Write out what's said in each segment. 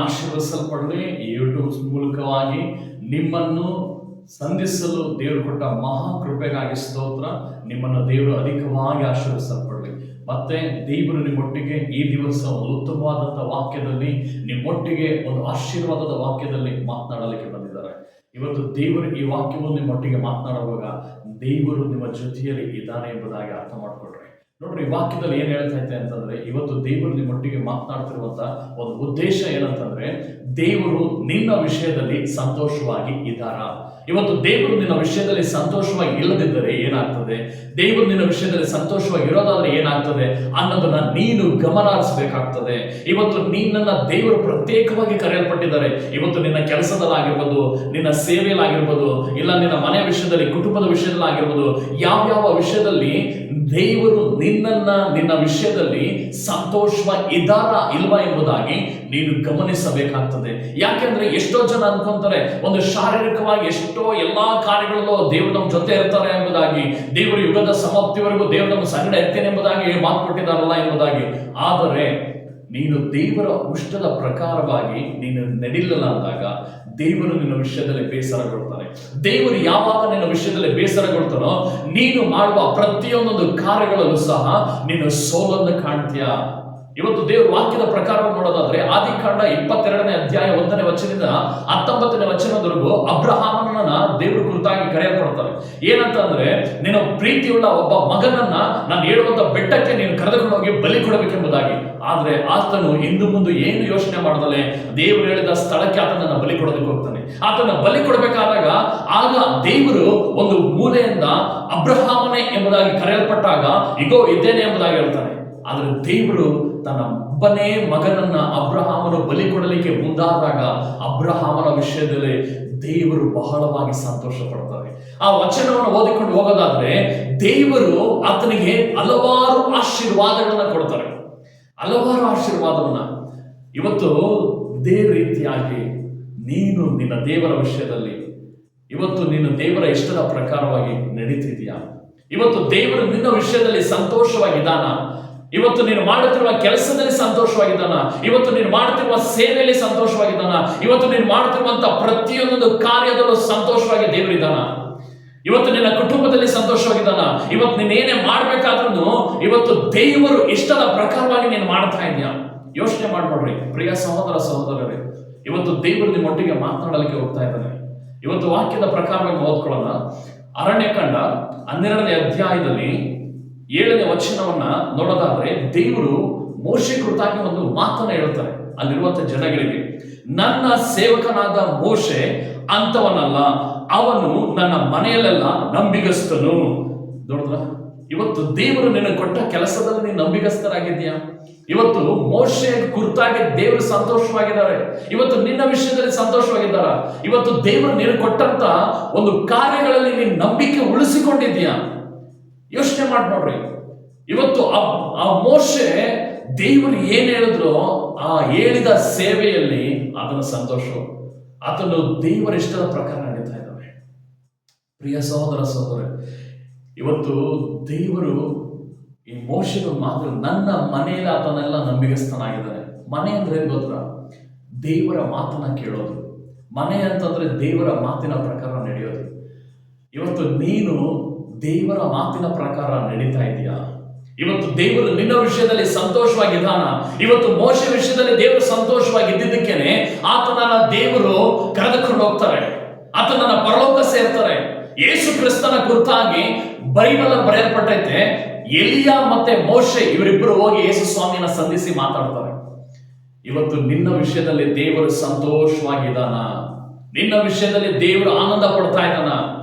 ಆಶೀರ್ವದಿಸಲ್ಪಡಲಿ. ಈ ಯೂಟ್ಯೂಬ್ ಮೂಲಕವಾಗಿ ನಿಮ್ಮನ್ನು ಸಂಧಿಸಲು ದೇವರು ಕೊಟ್ಟ ಮಹಾ ಕೃಪೆಗಾಗಿ ಸ್ತೋತ್ರ. ನಿಮ್ಮನ್ನು ದೇವರು ಅಧಿಕವಾಗಿ ಆಶೀರ್ವಿಸಲ್ಪಡಲಿ ಮತ್ತೆ ದೇವರು ನಿಮ್ಮೊಟ್ಟಿಗೆ ಈ ದಿವಸ ಒಂದು ಉತ್ತಮವಾದಂಥ ವಾಕ್ಯದಲ್ಲಿ, ನಿಮ್ಮೊಟ್ಟಿಗೆ ಒಂದು ಆಶೀರ್ವಾದದ ವಾಕ್ಯದಲ್ಲಿ ಮಾತನಾಡಲಿಕ್ಕೆ ಬಂದಿದ್ದಾರೆ. ಇವತ್ತು ದೇವರು ಈ ವಾಕ್ಯವನ್ನು ನಿಮ್ಮೊಟ್ಟಿಗೆ ಮಾತನಾಡುವಾಗ ದೇವರು ನಿಮ್ಮ ಜೊತೆಯಲ್ಲಿ ಇದ್ದಾನೆ ಎಂಬುದಾಗಿ ಅರ್ಥ ಮಾಡ್ಕೊಳ್ರಿ ನೋಡ್ರಿ ವಾಕ್ಯದಲ್ಲಿ ಏನ್ ಹೇಳ್ತಾ ಇದೆ ಅಂತಂದ್ರೆ, ಇವತ್ತು ದೇವರು ನಿಮ್ಮೊಟ್ಟಿಗೆ ಮಾತನಾಡ್ತಿರುವಂತ ಒಂದು ಉದ್ದೇಶ ಏನಂತಂದ್ರೆ, ದೇವರು ನಿನ್ನ ವಿಷಯದಲ್ಲಿ ಸಂತೋಷವಾಗಿ ಇದ್ದಾರಾ? ಇವತ್ತು ದೇವರು ನಿನ್ನ ವಿಷಯದಲ್ಲಿ ಸಂತೋಷವಾಗಿ ಇಲ್ಲದಿದ್ದರೆ ಏನಾಗ್ತದೆ? ದೇವರು ನಿನ್ನ ವಿಷಯದಲ್ಲಿ ಸಂತೋಷವಾಗಿ ಇರೋದಾದ್ರೆ ಏನಾಗ್ತದೆ? ಅನ್ನೋದನ್ನ ನೀನು ಗಮನ ಹರಿಸಬೇಕಾಗ್ತದೆ ಇವತ್ತು ನಿನ್ನನ್ನ ದೇವರು ಪ್ರತ್ಯೇಕವಾಗಿ ಕರೆಯಲ್ಪಟ್ಟಿದ್ದಾರೆ. ಇವತ್ತು ನಿನ್ನ ಕೆಲಸದಲ್ಲಾಗಿರ್ಬೋದು, ನಿನ್ನ ಸೇವೆಯಲ್ಲಾಗಿರ್ಬೋದು, ಇಲ್ಲ ನಿನ್ನ ಮನೆಯ ವಿಷಯದಲ್ಲಿ, ಕುಟುಂಬದ ವಿಷಯದಲ್ಲಾಗಿರ್ಬೋದು, ಯಾವ್ಯಾವ ವಿಷಯದಲ್ಲಿ ದೇವರು ನಿನ್ನನ್ನ, ನಿನ್ನ ವಿಷಯದಲ್ಲಿ ಸಂತೋಷವ ಇದ್ದಾರಾ ಇಲ್ವಾ ಎಂಬುದಾಗಿ ನೀನು ಗಮನಿಸಬೇಕಾಗ್ತದೆ. ಯಾಕೆಂದ್ರೆ ಎಷ್ಟೋ ಜನ ಅನ್ಕೊಂತಾರೆ, ಒಂದು ಶಾರೀರಿಕವಾಗಿ ಎಷ್ಟೋ ಎಲ್ಲಾ ಕಾರ್ಯಗಳಲ್ಲೂ ದೇವರು ನಮ್ಮ ಜೊತೆ ಇರ್ತಾರೆ ಎಂಬುದಾಗಿ, ದೇವರು ಯುಗದ ಸಮಾಪ್ತಿವರೆಗೂ ದೇವರು ನಮ್ಮ ಸಂಗಡ ಇರ್ತೇನೆ ಎಂಬುದಾಗಿ ಮಾತು ಕೊಟ್ಟಿದ್ದಾರಲ್ಲ ಎಂಬುದಾಗಿ. ಆದರೆ, ನೀನು ದೇವರ ಉಷ್ಟದ ಪ್ರಕಾರವಾಗಿ ನೀನು ನಡಿಲಿಲ್ಲ ಅಂದಾಗ, ದೇವರು ನಿನ್ನ ವಿಷಯದಲ್ಲಿ ಬೇಸರಗೊಳ್ತಾನೆ. ದೇವರು ಯಾವಾಗ ನಿನ್ನ ವಿಷಯದಲ್ಲಿ ಬೇಸರಗೊಳ್ತಾನೋ, ನೀನು ಮಾಡುವ ಪ್ರತಿಯೊಂದೊಂದು ಕಾರ್ಯಗಳಲ್ಲೂ ಸಹ ನೀನು ಸೋಲನ್ನು ಕಾಣ್ತೀಯ? ಇವತ್ತು ದೇವರ ವಾಕ್ಯದ ಪ್ರಕಾರ ನೋಡೋದಾದ್ರೆ ಆದಿಕಾಂಡ ಇಪ್ಪತ್ತೆರಡನೇ ಅಧ್ಯಾಯ ಒಂದನೇ ವಚನದಿಂದ ಹತ್ತೊಂಬತ್ತನೇ ವಚನದವರೆಗೂ ಅಬ್ರಹಾಮನನ್ನ ದೇವರು ಕುರಿತಾಗಿ ಕರೆಯಲ್ಪಡ್ತಾರೆ. ಏನಂತಂದ್ರೆ, ನಿನ್ನ ಪ್ರೀತಿಯುಳ್ಳ ಒಬ್ಬ ಮಗನನ್ನ ನಾನು ಹೇಳುವಂತ ಬೆಟ್ಟಕ್ಕೆ ನೀನು ಕರೆದುಕೊಂಡು ಹೋಗಿ ಬಲಿ ಕೊಡಬೇಕೆಂಬುದಾಗಿ. ಆದ್ರೆ ಆತನು ಇಂದು ಮುಂದೆ ಏನು ಯೋಚನೆ ಮಾಡದಲೆ ದೇವರು ಹೇಳಿದ ಸ್ಥಳಕ್ಕೆ ಆತನನ್ನ ಬಲಿ ಕೊಡೋದಕ್ಕೆ ಹೋಗ್ತಾನೆ. ಆತನ ಬಲಿ ಕೊಡಬೇಕಾದಾಗ ಆಗ ದೇವರು ಒಂದು ಮೂಲೆಯಿಂದ ಅಬ್ರಹಾಮನೆ ಎಂಬುದಾಗಿ ಕರೆಯಲ್ಪಟ್ಟಾಗ, ಇಗೋ ಇದ್ದೇನೆ ಎಂಬುದಾಗಿ ಹೇಳ್ತಾನೆ. ಆದ್ರೆ ದೇವರು ತನ್ನ ಒಬ್ಬನೇ ಮಗನನ್ನ ಅಬ್ರಹಾಮನು ಬಲಿ ಕೊಡಲಿಕ್ಕೆ ಮುಂದಾದಾಗ ಅಬ್ರಹಾಮನ ವಿಷಯದಲ್ಲಿ ದೇವರು ಬಹಳವಾಗಿ ಸಂತೋಷ ಪಡ್ತಾರೆ ಆ ವಚನವನ್ನು ಓದಿಕೊಂಡು ಹೋಗೋದಾದ್ರೆ ದೇವರು ಆತನಿಗೆ ಹಲವಾರು ಆಶೀರ್ವಾದಗಳನ್ನ ಕೊಡ್ತಾರೆ. ಹಲವಾರು ಆಶೀರ್ವಾದವನ್ನ. ಇವತ್ತು ಇದೇ ರೀತಿಯಾಗಿ ನೀನು ನಿನ್ನ ದೇವರ ವಿಷಯದಲ್ಲಿ, ಇವತ್ತು ನಿನ್ನ ದೇವರ ಇಷ್ಟದ ಪ್ರಕಾರವಾಗಿ ನಡೀತಿದೆಯಾ? ಇವತ್ತು ದೇವರು ನಿನ್ನ ವಿಷಯದಲ್ಲಿ ಸಂತೋಷವಾಗಿದ್ದಾನ? ಇವತ್ತು ನೀನು ಮಾಡುತ್ತಿರುವ ಕೆಲಸದಲ್ಲಿ ಸಂತೋಷವಾಗಿದ್ದಾನ. ಇವತ್ತು ನೀನು ಮಾಡುತ್ತಿರುವ ಸೇವೆಯಲ್ಲಿ ಸಂತೋಷವಾಗಿದ್ದಾನ. ಇವತ್ತು ನೀನು ಮಾಡುತ್ತಿರುವಂತಹ ಪ್ರತಿಯೊಂದು ಕಾರ್ಯದಲ್ಲೂ ಸಂತೋಷವಾಗಿ ದೇವರಿದ್ದಾನ. ಇವತ್ತು ನಿನ್ನ ಕುಟುಂಬದಲ್ಲಿ ಸಂತೋಷವಾಗಿದ್ದಾನ. ಇವತ್ತು ನೀನ್ ಏನೇ ಮಾಡ್ಬೇಕಾದ್ರೂ ಇವತ್ತು ದೇವರು ಇಷ್ಟದ ಪ್ರಕಾರವಾಗಿ ನೀನು ಮಾಡ್ತಾ ಇದೀಯಾ? ಯೋಚನೆ ಮಾಡ್ಬೇಡ್ರಿ ಪ್ರಿಯ ಸಹೋದರ ಸಹೋದರರೇ, ಇವತ್ತು ದೇವರು ನಿಮ್ಮೊಟ್ಟಿಗೆ ಮಾತನಾಡಲಿಕ್ಕೆ ಹೋಗ್ತಾ ಇದ್ದಾನೆ. ಇವತ್ತು ವಾಕ್ಯದ ಪ್ರಕಾರವಾಗಿ ಓದ್ಕೊಳ್ಳೋಣ. ಅರಣ್ಯಕಾಂಡ ಹನ್ನೆರಡನೇ ಅಧ್ಯಾಯದಲ್ಲಿ ಏಳನೇ ವಚನವನ್ನ ನೋಡೋದಾದ್ರೆ ದೇವರು ಮೋಶೆ ಕುರಿತಾಗಿ ಒಂದು ಮಾತನ್ನ ಹೇಳ್ತಾರೆ. ಅಲ್ಲಿರುವಂತ ಜನಗಳಿಗೆ, ನನ್ನ ಸೇವಕನಾದ ಮೋಶೆ ಅಂತವನಲ್ಲ, ಅವನು ನನ್ನ ಮನೆಯಲ್ಲೆಲ್ಲ ನಂಬಿಗಸ್ತನು. ನೋಡಿದ್ರ? ಇವತ್ತು ದೇವರು ನಿನಗೆ ಕೊಟ್ಟ ಕೆಲಸದಲ್ಲಿ ನೀನು ನಂಬಿಗಸ್ತರಾಗಿದ್ಯಾ ಇವತ್ತು ಮೋಶೆ ಕುರ್ತಾಗಿ ದೇವರು ಸಂತೋಷವಾಗಿದ್ದಾರೆ. ಇವತ್ತು ನಿನ್ನ ವಿಷಯದಲ್ಲಿ ಸಂತೋಷವಾಗಿದ್ದಾರ? ಇವತ್ತು ದೇವರು ನಿನಗೆ ಕೊಟ್ಟಂತ ಒಂದು ಕಾರ್ಯಗಳಲ್ಲಿ ನೀನು ನಂಬಿಕೆ ಉಳಿಸಿಕೊಂಡಿದ್ಯಾ ಯೋಚನೆ ಮಾಡಿ ನೋಡ್ರಿ. ಇವತ್ತು ಆ ಮೋಶೆ ದೇವರು ಏನ್ ಹೇಳಿದ್ರು ಆ ಹೇಳಿದ ಸೇವೆಯಲ್ಲಿ ಅದನ್ನು ಸಂತೋಷ. ಆತನು ದೇವರ ಇಷ್ಟದ ಪ್ರಕಾರ ನಡೀತಾ ಇದ್ದಾನೆ. ಪ್ರಿಯ ಸಹೋದರ ಸಹೋದರ, ಇವತ್ತು ದೇವರು ಈ ಮೋಶದ ಮಾತ್ರ ನನ್ನ ಮನೆಯಲ್ಲಿ ಆತನೆಲ್ಲ ನಂಬಿಕೆಸ್ತನಾಗಿದ್ದಾನೆ ಮನೆ ಅಂದ್ರೆ ಗೊತ್ತಾ? ದೇವರ ಮಾತನ್ನ ಕೇಳೋದು. ಮನೆ ಅಂತಂದ್ರೆ ದೇವರ ಮಾತಿನ ಪ್ರಕಾರ ನಡೆಯೋದು. ಇವತ್ತು ನೀನು ದೇವರ ಮಾತಿನ ಪ್ರಕಾರ ನಡೀತಾ ಇದೆಯಾ? ಇವತ್ತು ದೇವರು ನಿನ್ನ ವಿಷಯದಲ್ಲಿ ಸಂತೋಷವಾಗಿದ್ದಾನ ಇವತ್ತು ಮೋಶ ವಿಷಯದಲ್ಲಿ ದೇವರು ಸಂತೋಷವಾಗಿದ್ದಕ್ಕೇನೆ ಆತನನ್ನ ದೇವರು ಕರೆದುಕೊಂಡು ಹೋಗ್ತಾರೆ. ಆತನನ್ನ ಪರಲೋಕ ಸೇರ್ತಾರೆ. ಯೇಸು ಕ್ರಿಸ್ತನ ಕುರಿತಾಗಿ ಬೈಬಲ್ ಬರೆಯಲ್ಪಟ್ಟೈತೆ, ಎಲಿಯಾ ಮತ್ತೆ ಮೋಶೆ ಇವರಿಬ್ಬರು ಹೋಗಿ ಯೇಸು ಸ್ವಾಮಿಯನ್ನ ಸಂಧಿಸಿ ಮಾತಾಡ್ತಾರೆ. ಇವತ್ತು ನಿನ್ನ ವಿಷಯದಲ್ಲಿ ದೇವರು ಸಂತೋಷವಾಗಿದ್ದಾನ ನಿನ್ನ ವಿಷಯದಲ್ಲಿ ದೇವರು ಆನಂದ ಪಡ್ತಾ ಇದ್ದಾನ.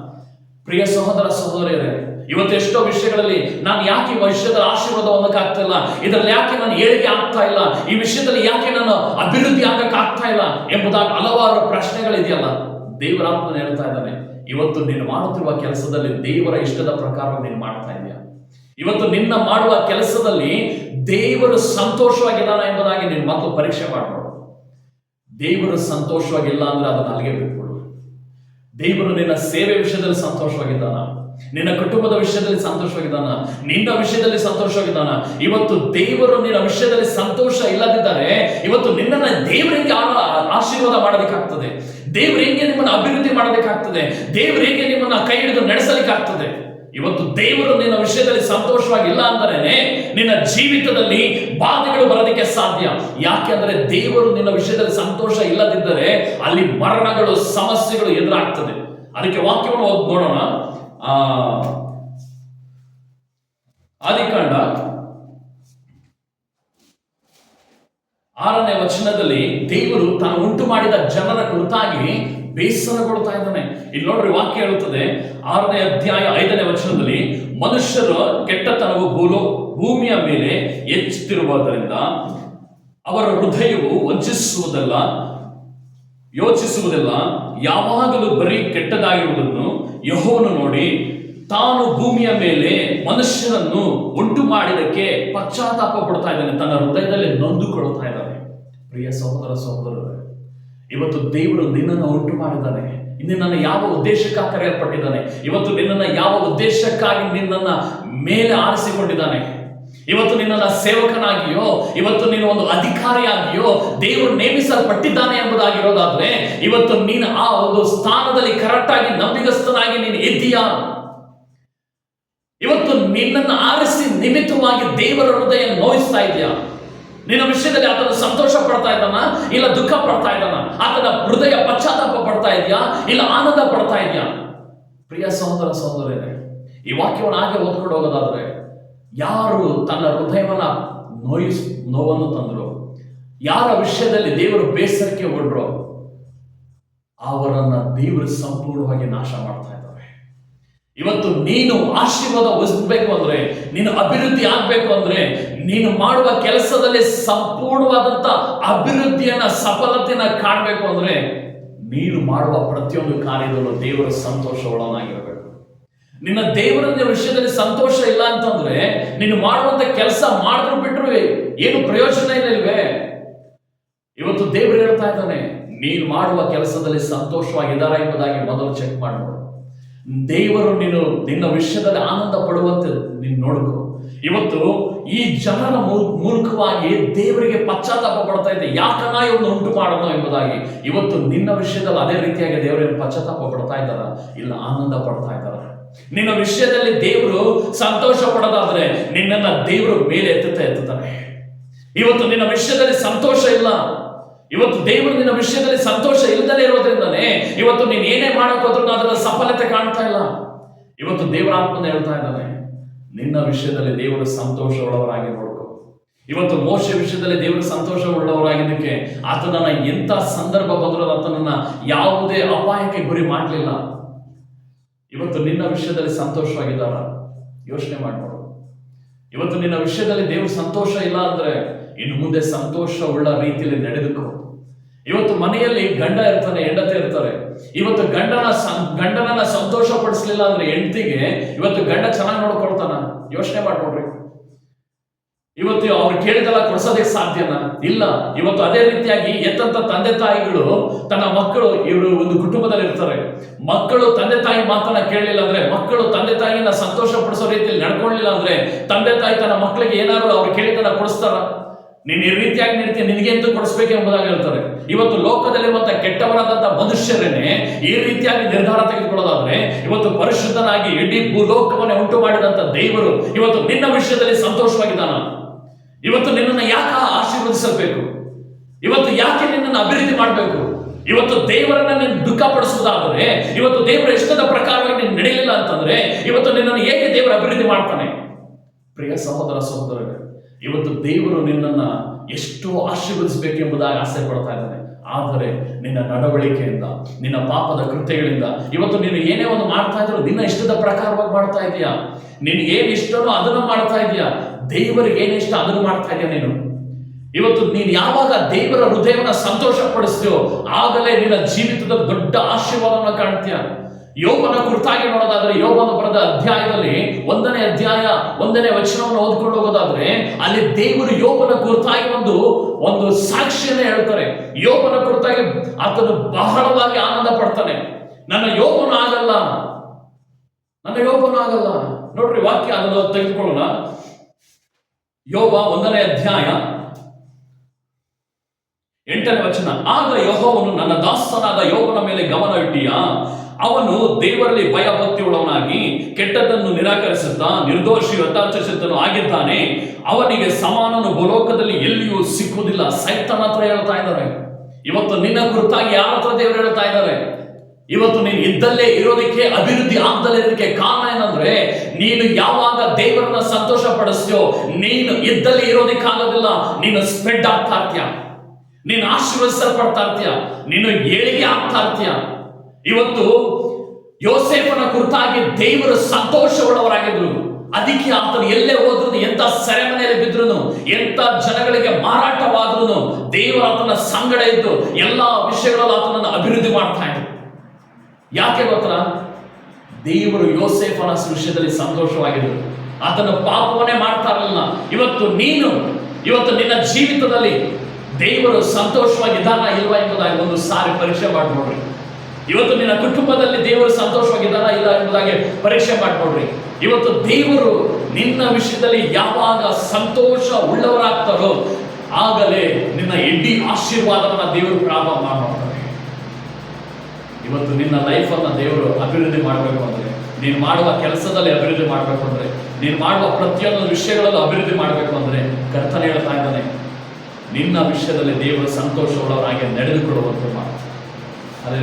ಪ್ರಿಯ ಸಹೋದರ ಸಹೋದರಿಯರೇ, ಇವತ್ತು ಎಷ್ಟೋ ವಿಷಯಗಳಲ್ಲಿ ನಾನು ಯಾಕೆ ವಿಷಯದ ಆಶೀರ್ವಾದ ಇಲ್ಲ? ಇದರಲ್ಲಿ ಯಾಕೆ ನಾನು ಏಳಿಗೆ ಆಗ್ತಾ ಇಲ್ಲ? ಈ ವಿಷಯದಲ್ಲಿ ಯಾಕೆ ನಾನು ಅಭಿವೃದ್ಧಿ ಆಗಕ್ಕೆ ಆಗ್ತಾ ಇಲ್ಲ ಎಂಬುದಾಗಿ ಹಲವಾರು ಪ್ರಶ್ನೆಗಳಿದೆಯಲ್ಲ. ದೇವರಾತ್ಮನ ಹೇಳ್ತಾ ಇದ್ದಾನೆ, ಇವತ್ತು ನೀನು ಮಾಡುತ್ತಿರುವ ಕೆಲಸದಲ್ಲಿ ದೇವರ ಇಷ್ಟದ ಪ್ರಕಾರ ನೀನು ಮಾಡ್ತಾ ಇದೆಯಾ. ಇವತ್ತು ನಿನ್ನ ಮಾಡುವ ಕೆಲಸದಲ್ಲಿ ದೇವರು ಸಂತೋಷವಾಗಿದ್ದಾನ ಎಂಬುದಾಗಿ ನೀನು ಮತ್ತು ಪರೀಕ್ಷೆ ಮಾಡ್ಬೋದು ದೇವರು ಸಂತೋಷವಾಗಿಲ್ಲ ಅಂದ್ರೆ ಅದನ್ನ ಅಲ್ಲಿಗೆ ದೇವರು ನಿನ್ನ ಸೇವೆ ವಿಷಯದಲ್ಲಿ ಸಂತೋಷವಾಗಿದ್ದಾನ. ನಿನ್ನ ಕುಟುಂಬದ ವಿಷಯದಲ್ಲಿ ಸಂತೋಷವಾಗಿದ್ದಾನ. ನಿನ್ನ ವಿಷಯದಲ್ಲಿ ಸಂತೋಷವಾಗಿದ್ದಾನ. ಇವತ್ತು ದೇವರು ನಿನ್ನ ವಿಷಯದಲ್ಲಿ ಸಂತೋಷ ಇಲ್ಲದಿದ್ದರೆ ಇವತ್ತು ನಿನ್ನನ್ನ ದೇವರಿಗೆ ಆಶೀರ್ವಾದ ಮಾಡೋದಕ್ಕಾಗ್ತದೆ ದೇವರಿಗೆ ನಿಮ್ಮನ್ನ ಅಭಿವೃದ್ಧಿ ಮಾಡೋದಕ್ಕಾಗ್ತದೆ ದೇವರಿಗೆ ನಿಮ್ಮನ್ನ ಕೈ ಹಿಡಿದು ನಡೆಸಲಿಕ್ಕಾಗ್ತದೆ? ಇವತ್ತು ದೇವರು ನಿನ್ನ ವಿಷಯದಲ್ಲಿ ಸಂತೋಷವಾಗಿಲ್ಲ ಅಂದ್ರೆ ನಿನ್ನ ಜೀವಿತದಲ್ಲಿ ಬಾಧೆಗಳು ಬರೋದಕ್ಕೆ ಸಾಧ್ಯ. ಯಾಕೆಂದ್ರೆ ದೇವರು ನಿನ್ನ ವಿಷಯದಲ್ಲಿ ಸಂತೋಷ ಇಲ್ಲದಿದ್ದರೆ ಅಲ್ಲಿ ಮರಣಗಳು, ಸಮಸ್ಯೆಗಳು ಎದುರಾಗ್ತದೆ. ಅದಕ್ಕೆ ವಾಕ್ಯವನ್ನು ಹೋಗಿ ನೋಡೋಣ. ಆ, ಆದಿಕಾಂಡ ಆರನೇ ವಚನದಲ್ಲಿ ದೇವರು ತಾನು ಉಂಟು ಮಾಡಿದ ಜನರ ಕುರಿತಾಗಿ ಬೇಸರಗೊಳ್ತಾ ಇದ್ದಾನೆ. ಇಲ್ಲಿ ನೋಡ್ರಿ ವಾಕ್ಯ ಹೇಳುತ್ತದೆ, ಆರನೇ ಅಧ್ಯಾಯ ಐದನೇ ವಚನದಲ್ಲಿ, ಮನುಷ್ಯರ ಕೆಟ್ಟತನವು ಭೂಲೋ, ಭೂಮಿಯ ಮೇಲೆ ಹೆಚ್ಚುತ್ತಿರುವುದರಿಂದ ಅವರ ಹೃದಯವು ವಂಚಿಸುವುದಲ್ಲ, ಯೋಚಿಸುವುದಿಲ್ಲ, ಯಾವಾಗಲೂ ಬರೀ ಕೆಟ್ಟದಾಗಿರುವುದನ್ನು ಯಹೋನು ನೋಡಿ, ತಾನು ಭೂಮಿಯ ಮೇಲೆ ಮನುಷ್ಯನನ್ನು ಉಂಟು ಮಾಡಿದಕ್ಕೆ ಪಶ್ಚಾತ್ತಾಪ ಪಡ್ತಾ ಇದ್ದಾನೆ, ತನ್ನ ಹೃದಯದಲ್ಲಿ ನೊಂದುಕೊಳ್ತಾ ಇದ್ದಾನೆ. ಪ್ರಿಯ ಸಹೋದರ ಸಹೋದರರೇ ಇವತ್ತು ದೇವರು ನಿನ್ನನ್ನು ಉಂಟು ಮಾಡಿದ್ದಾನೆ ನಿನ್ನನ್ನು ಯಾವ ಉದ್ದೇಶಕ್ಕಾಗಿ ಕರೆಯಲ್ಪಟ್ಟಿದ್ದಾನೆ? ಇವತ್ತು ನಿನ್ನನ್ನು ಯಾವ ಉದ್ದೇಶಕ್ಕಾಗಿ ನಿನ್ನನ್ನು ಮೇಲೆ ಆರಿಸಿಕೊಂಡಿದ್ದಾನೆ? ಇವತ್ತು ನಿನ್ನನ್ನು ಸೇವಕನಾಗಿಯೋ, ಇವತ್ತು ನೀನು ಒಂದು ಅಧಿಕಾರಿಯಾಗಿಯೋ, ದೇವರು ನೇಮಿಸಲ್ಪಟ್ಟಿದ್ದಾನೆ ಎಂಬುದಾಗಿರೋದಾದ್ರೆ, ಇವತ್ತು ನೀನು ಆ ಒಂದು ಸ್ಥಾನದಲ್ಲಿ ಕರೆಕ್ಟ್ ಆಗಿ ನಂಬಿಗಸ್ತನಾಗಿ ನೀನು ಇದ್ದೀಯಾ? ಇವತ್ತು ನಿನ್ನನ್ನು ಆರಿಸಿ ನಿಮಿತ್ತವಾಗಿ ದೇವರ ಹೃದಯ ನೋಯಿಸ್ತಾ ಇದೆಯಾ ನಿನ್ನ ವಿಷಯದಲ್ಲಿ ಆತನ ಸಂತೋಷ ಪಡ್ತಾ ಇದ್ದಾನ? ಇಲ್ಲ ದುಃಖ ಪಡ್ತಾ ಇದ್ದಾನ? ಆತನ ಹೃದಯ ಪಶ್ಚಾತ್ತಾಪ ಪಡ್ತಾ ಇದೆಯಾ? ಇಲ್ಲ ಆನಂದ ಪಡ್ತಾ ಇದೆಯಾ? ಪ್ರಿಯ ಸಹೋದರ ಸಹೋದರರೇ ಈ ವಾಕ್ಯವನ್ನು ಹಾಗೆ ಓದ್ಕೊಂಡು ಹೋಗೋದಾದ್ರೆ, ಯಾರು ತನ್ನ ಹೃದಯವನ್ನ ನೋಯಿಸ್, ನೋವನ್ನು ತಂದ್ರು, ಯಾರ ವಿಷಯದಲ್ಲಿ ದೇವರು ಬೇಸರಕ್ಕೆ ಹೊಡ್ರೋ ಅವರನ್ನ ದೇವರು ಸಂಪೂರ್ಣವಾಗಿ ನಾಶ ಮಾಡ್ತಾ ಇದ್ದಾರೆ ಇವತ್ತು ನೀನು ಆಶೀರ್ವಾದ ಹೊಸಬೇಕು ಅಂದ್ರೆ, ನೀನು ಅಭಿವೃದ್ಧಿ ಆಗ್ಬೇಕು ಅಂದ್ರೆ, ನೀನು ಮಾಡುವ ಕೆಲಸದಲ್ಲಿ ಸಂಪೂರ್ಣವಾದಂತ ಅಭಿವೃದ್ಧಿಯನ್ನ, ಸಫಲತೆಯನ್ನ ಕಾಣಬೇಕು ಅಂದ್ರೆ, ನೀನು ಮಾಡುವ ಪ್ರತಿಯೊಂದು ಕಾರ್ಯದಲ್ಲೂ ದೇವರ ಸಂತೋಷ ಒಳನಾಗಿರಬೇಕು ನಿನ್ನ ದೇವರ ವಿಷಯದಲ್ಲಿ ಸಂತೋಷ ಇಲ್ಲ ಅಂತಂದ್ರೆ, ನೀನು ಮಾಡುವಂತ ಕೆಲಸ ಮಾಡಿದ್ರು ಬಿಟ್ರು ಏನು ಪ್ರಯೋಜನ ಇಲ್ಲವೇ ಇವತ್ತು ದೇವರು ಹೇಳ್ತಾ ಇದ್ದಾನೆ, ನೀನು ಮಾಡುವ ಕೆಲಸದಲ್ಲಿ ಸಂತೋಷವಾಗಿದ್ದಾರ ಎಂಬುದಾಗಿ ಮೊದಲು ಚೆಕ್ ಮಾಡಿ. ನೋಡು ದೇವರು ನೀನು ನಿನ್ನ ವಿಷಯದಲ್ಲಿ ಆನಂದ ಪಡುವಂತೆ ನೀನು ನೋಡ್ಕೊ. ಇವತ್ತು ಈ ಜನರ ಮೂರ್ಖವಾಗಿ ದೇವರಿಗೆ ಪಶ್ಚಾತ್ತಾಪ ಪಡ್ತಾ ಇದೆ. ಯಾಕನ್ನ ಇವನು ಉಂಟು ಮಾಡೋಣ ಎಂಬುದಾಗಿ. ಇವತ್ತು ನಿನ್ನ ವಿಷಯದಲ್ಲಿ ಅದೇ ರೀತಿಯಾಗಿ ದೇವರಿಗೆ ಪಶ್ಚಾತ್ತಾಪ ಪಡ್ತಾ ಇದ್ದಾರ? ಇಲ್ಲ, ಆನಂದ ಪಡ್ತಾ ಇದ್ದಾರ. ನಿನ್ನ ವಿಷಯದಲ್ಲಿ ದೇವರು ಸಂತೋಷ ಪಡೋದಾದ್ರೆ ನಿನ್ನನ್ನ ದೇವರು ಮೇಲೆ ಎತ್ತುತ್ತಾ ಎತ್ತುತ್ತಾನೆ ಇವತ್ತು ನಿನ್ನ ವಿಷಯದಲ್ಲಿ ಸಂತೋಷ ಇಲ್ಲ. ಇವತ್ತು ದೇವರು ನಿನ್ನ ವಿಷಯದಲ್ಲಿ ಸಂತೋಷ ಇಲ್ಲದಲೇ ಇರೋದ್ರಿಂದನೇ ಇವತ್ತು ನೀನು ಏನೇ ಮಾಡೋಕ್ಕಾದ್ರೂ ಅದರ ಸಫಲತೆ ಕಾಣ್ತಾ ಇಲ್ಲ. ಇವತ್ತು ದೇವರ ಆತ್ಮನ ಹೇಳ್ತಾ ಇದ್ದಾನೆ, ನಿನ್ನ ವಿಷಯದಲ್ಲಿ ದೇವರು ಸಂತೋಷ ಉಳ್ಳವರಾಗಿ ನೋಡ್ಕೊ. ಇವತ್ತು ಮೋಶ ವಿಷಯದಲ್ಲಿ ದೇವರು ಸಂತೋಷ ಉಳ್ಳವರಾಗಿದ್ದಕ್ಕೆ ಆತನನ್ನ ಎಂಥ ಸಂದರ್ಭ ಬಂದರೂ ಆತನನ್ನ ಯಾವುದೇ ಅಪಾಯಕ್ಕೆ ಗುರಿ ಮಾಡಲಿಲ್ಲ. ಇವತ್ತು ನಿನ್ನ ವಿಷಯದಲ್ಲಿ ಸಂತೋಷವಾಗಿದ್ದಾರ? ಯೋಚನೆ ಮಾಡಿ ನೋಡು ಇವತ್ತು ನಿನ್ನ ವಿಷಯದಲ್ಲಿ ದೇವರು ಸಂತೋಷ ಇಲ್ಲ ಅಂದ್ರೆ ಇನ್ನು ಮುಂದೆ ಸಂತೋಷವುಳ್ಳ ರೀತಿಯಲ್ಲಿ ನಡೆದುಕೋ. ಇವತ್ತು ಮನೆಯಲ್ಲಿ ಗಂಡ ಇರ್ತಾನೆ, ಹೆಂಡತಿ ಇರ್ತಾರೆ. ಇವತ್ತು ಗಂಡನ ಗಂಡನನ್ನ ಸಂತೋಷ ಪಡಿಸ್ಲಿಲ್ಲ ಅಂದ್ರೆ ಹೆಂಡತಿಗೆ ಇವತ್ತು ಗಂಡ ಚೆನ್ನಾಗಿ ನೋಡ್ಕೊಳ್ತಾನ? ಯೋಚನೆ ಮಾಡ್ಕೊಡ್ರಿ ಇವತ್ತು ಅವ್ರು ಕೇಳಿದೆಲ್ಲ ಕೊಡ್ಸೋದಕ್ಕೆ ಸಾಧ್ಯನ? ಇಲ್ಲ. ಇವತ್ತು ಅದೇ ರೀತಿಯಾಗಿ ಎತ್ತಂತ ತಂದೆ ತಾಯಿಗಳು, ತನ್ನ ಮಕ್ಕಳು, ಇವರು ಒಂದು ಕುಟುಂಬದಲ್ಲಿ ಇರ್ತಾರೆ. ಮಕ್ಕಳು ತಂದೆ ತಾಯಿ ಮಾತನ್ನ ಕೇಳಲಿಲ್ಲ ಅಂದ್ರೆ, ಮಕ್ಕಳು ತಂದೆ ತಾಯಿನ ಸಂತೋಷ ಪಡಿಸೋ ರೀತಿಯಲ್ಲಿ ನಡ್ಕೊಳ್ಳಿಲ್ಲ ಅಂದ್ರೆ ತಂದೆ ತಾಯಿ ತನ್ನ ಮಕ್ಕಳಿಗೆ ಏನಾದ್ರು ಅವ್ರು ಕೇಳಿದನ್ನ ಕೊಡಿಸ್ತಾರ? ನೀನ್ ಈ ರೀತಿಯಾಗಿ ನೀಡ್ತೀಯ ನಿನಗೆ ಎಂದು ಕೊಡಿಸ್ಬೇಕು ಎಂಬುದಾಗಿ ಹೇಳ್ತಾರೆ. ಇವತ್ತು ಲೋಕದಲ್ಲಿರುವಂತಹ ಕೆಟ್ಟವರಾದಂತಹ ಮನುಷ್ಯರೇನೆ ಈ ರೀತಿಯಾಗಿ ನಿರ್ಧಾರ ತೆಗೆದುಕೊಳ್ಳೋದಾದ್ರೆ ಇವತ್ತು ಪರಿಶುದ್ಧನಾಗಿ ಇಡೀ ಭೂಲೋಕವನ್ನೇ ಉಂಟು ಮಾಡಿದಂತ ದೇವರು ಇವತ್ತು ನಿನ್ನ ವಿಷಯದಲ್ಲಿ ಸಂತೋಷವಾಗಿದ್ದಾನ. ಇವತ್ತು ನಿನ್ನನ್ನು ಯಾಕೆ ಆಶೀರ್ವದಿಸಬೇಕು ಇವತ್ತು ಯಾಕೆ ನಿನ್ನನ್ನು ಅಭಿವೃದ್ಧಿ ಮಾಡಬೇಕು? ಇವತ್ತು ದೇವರನ್ನ ನೀನು ದುಃಖ ಪಡಿಸುವುದಾದರೆ, ಇವತ್ತು ದೇವರ ಇಷ್ಟದ ಪ್ರಕಾರವಾಗಿ ನೀನು ನಡೆಯಲಿಲ್ಲ ಅಂತಂದ್ರೆ, ಇವತ್ತು ನಿನ್ನನ್ನು ಹೇಗೆ ದೇವರ ಅಭಿವೃದ್ಧಿ ಮಾಡ್ತಾನೆ? ಪ್ರಿಯ ಸಹೋದರ ಸಹೋದರರೇ ಇವತ್ತು ದೇವರು ನಿನ್ನನ್ನ ಎಷ್ಟು ಆಶೀರ್ವದಿಸಬೇಕೆಂಬುದಾಗಿ ಆಸೆ ಪಡ್ತಾ ಇದ್ದಾನೆ. ಆದರೆ ನಿನ್ನ ನಡವಳಿಕೆಯಿಂದ, ನಿನ್ನ ಪಾಪದ ಕೃತ್ಯಗಳಿಂದ, ಇವತ್ತು ನೀನು ಏನೇ ಒಂದು ಮಾಡ್ತಾ ಇದ್ರು ನಿನ್ನ ಇಷ್ಟದ ಪ್ರಕಾರವಾಗಿ ಮಾಡ್ತಾ ಇದೀಯಾ ನೀನು ಏನ್ ಇಷ್ಟನೋ ಅದನ್ನು ಮಾಡ್ತಾ ಇದೀಯಾ ದೇವರಿಗೆ ಏನಿಷ್ಟ ಅದನ್ನು ಮಾಡ್ತಾ ಇದೆಯಾ ನೀನು? ಇವತ್ತು ನೀನು ಯಾವಾಗ ದೇವರ ಹೃದಯವನ್ನ ಸಂತೋಷ ಪಡಿಸ್ತೀಯೋ ಆಗಲೇ ನಿನ್ನ ಜೀವಿತದ ದೊಡ್ಡ ಆಶೀರ್ವಾದವನ್ನು ಕಾಣ್ತೀಯ? ಯೋಗನ ಕುರಿತಾಗಿ ನೋಡೋದಾದ್ರೆ ಯೋಗನ ಬರೆದ ಅಧ್ಯಾಯದಲ್ಲಿ ಒಂದನೇ ಅಧ್ಯಾಯ, ಒಂದನೇ ವಚನವನ್ನು ಓದ್ಕೊಂಡು ಹೋಗೋದಾದ್ರೆ ಅಲ್ಲಿ ದೇವರು ಯೋಗನ ಕುರಿತಾಗಿ ಒಂದು ಒಂದು ಸಾಕ್ಷಿಯನ್ನ ಹೇಳ್ತಾರೆ. ಯೋಗನ ಕುರಿತಾಗಿ ಆತನು ಬಹಳವಾಗಿ ಆನಂದ ಪಡ್ತಾನೆ. ನನ್ನ ಯೋಗನ ಆಗಲ್ಲ. ನನ್ನ ಯೋಗನ ಆಗಲ್ಲ. ನೋಡ್ರಿ ವಾಕ್ಯ ಅದನ್ನು ತೆಗೆದುಕೊಳ್ಳೋಣ. ಯೋಗ ಒಂದನೇ ಅಧ್ಯಾಯ ಎಂಟನೇ ವಚನ. ಆಗ ಯೋಗವನ್ನು ನನ್ನ ದಾಸನಾದ ಯೋಗನ ಮೇಲೆ ಗಮನ ಇಟ್ಟೀಯ ಅವನು ದೇವರಲ್ಲಿ ಭಯ ಭಕ್ತಿಯುಳ್ಳವನಾಗಿ ಕೆಟ್ಟದ್ದನ್ನು ನಿರಾಕರಿಸುತ್ತಾ, ನಿರ್ದೋಷಿ ಯಥಾರ್ಥಸಿದ್ಧನು ಆಗಿದ್ದಾನೆ. ಅವನಿಗೆ ಸಮಾನನು ಭೂಲೋಕದಲ್ಲಿ ಎಲ್ಲಿಯೂ ಸಿಕ್ಕುವುದಿಲ್ಲ. ಸೈತನ ಹತ್ರ ಹೇಳ್ತಾ ಇದ್ದಾರೆ. ಇವತ್ತು ನಿನ್ನ ಕುರಿತಾಗಿ ಯಾರ ಹತ್ರ ದೇವರು ಹೇಳ್ತಾ ಇದ್ದಾರೆ? ಇವತ್ತು ನೀನು ಇದ್ದಲ್ಲೇ ಇರೋದಕ್ಕೆ, ಅಭಿವೃದ್ಧಿ ಆಗ್ದಲೇ ಇರೋದಕ್ಕೆ ಕಾರಣ ಏನಂದ್ರೆ, ನೀನು ಯಾವಾಗ ದೇವರನ್ನ ಸಂತೋಷ ಪಡಿಸ್ತೀಯೋ ನೀನು ಇದ್ದಲ್ಲೇ ಇರೋದಕ್ಕಾಗೋದಿಲ್ಲ ನೀನು ಸ್ಪ್ರೆಡ್ ಆಗ್ತಾ ಇರ್ತೀಯ. ನೀನು ಆಶೀರ್ವದಿಸಲ್ಪಡ್ತಾ ಇರ್ತೀಯ. ನೀನು ಏಳಿಗೆ ಆಗ್ತಾ ಇರ್ತೀಯ. ಇವತ್ತು ಯೋಸೇಫನ ಕುರಿತಾಗಿ ದೇವರು ಸಂತೋಷವುಳ್ಳವರಾಗಿದ್ರು. ಅದಕ್ಕೆ ಆತನು ಎಲ್ಲೇ ಹೋದ್ರು ಎಂತ ಸೆರೆಮನೆಯಲ್ಲಿ ಬಿದ್ರು ಎಂತ ಜನಗಳಿಗೆ ಮಾರಾಟವಾದ್ರು ದೇವರು ಆತನ ಸಂಗಡ ಇದ್ದು ಎಲ್ಲಾ ವಿಷಯಗಳಲ್ಲೂ ಆತನನ್ನು ಅಭಿವೃದ್ಧಿ ಮಾಡ್ತಾ ಇದ್ರು. ಯಾಕೆ ಗೊತ್ತಾ? ದೇವರು ಯೋಸೇಫನ ವಿಷಯದಲ್ಲಿ ಸಂತೋಷವಾಗಿದ್ರು. ಆತನ ಪಾಪವನ್ನೇ ಮಾಡ್ತಾ ಇರಲಿಲ್ಲ ಇವತ್ತು ನೀನು, ಇವತ್ತು ನಿನ್ನ ಜೀವಿತದಲ್ಲಿ ದೇವರು ಸಂತೋಷವಾಗಿದ್ದಾನ ಇಲ್ವಾ ಎಂಬುದಾಗಿ ಒಂದು ಸಾರಿ ಪರೀಕ್ಷೆ ಮಾಡಿ ನೋಡ್ರಿ. ಇವತ್ತು ನಿನ್ನ ಕುಟುಂಬದಲ್ಲಿ ದೇವರು ಸಂತೋಷವಾಗಿದ್ದಾರಾ ಇಲ್ಲ ಎಂಬುದಾಗಿ ಪರೀಕ್ಷೆ ಮಾಡಿಕೊಡ್ರಿ ಇವತ್ತು ದೇವರು ನಿನ್ನ ವಿಷಯದಲ್ಲಿ ಯಾವಾಗ ಸಂತೋಷ ಉಳ್ಳವರಾಗ್ತಾರೋ ಆಗಲೇ ನಿನ್ನ ಇಡೀ ಆಶೀರ್ವಾದವನ್ನ ದೇವರು ಪ್ರಾರಂಭ ಮಾಡ್ತಾರೆ ಇವತ್ತು ನಿನ್ನ ಲೈಫನ್ನು ದೇವರು ಅಭಿವೃದ್ಧಿ ಮಾಡಬೇಕು ಅಂದ್ರೆ, ನೀನು ಮಾಡುವ ಕೆಲಸದಲ್ಲಿ ಅಭಿವೃದ್ಧಿ ಮಾಡಬೇಕು ಅಂದ್ರೆ, ನೀನು ಮಾಡುವ ಪ್ರತಿಯೊಂದು ವಿಷಯಗಳಲ್ಲೂ ಅಭಿವೃದ್ಧಿ ಮಾಡಬೇಕು ಅಂದ್ರೆ ಕರ್ತನ ಹೇಳ್ತಾ ಇದ್ದಾನೆ, ನಿನ್ನ ವಿಷಯದಲ್ಲಿ ದೇವರು ಸಂತೋಷವುಳ್ಳವರಾಗಿ ನಡೆದುಕೊಳ್ಳುವಂತೆ ಮಾಡ್ತಾರೆ ಅದೇ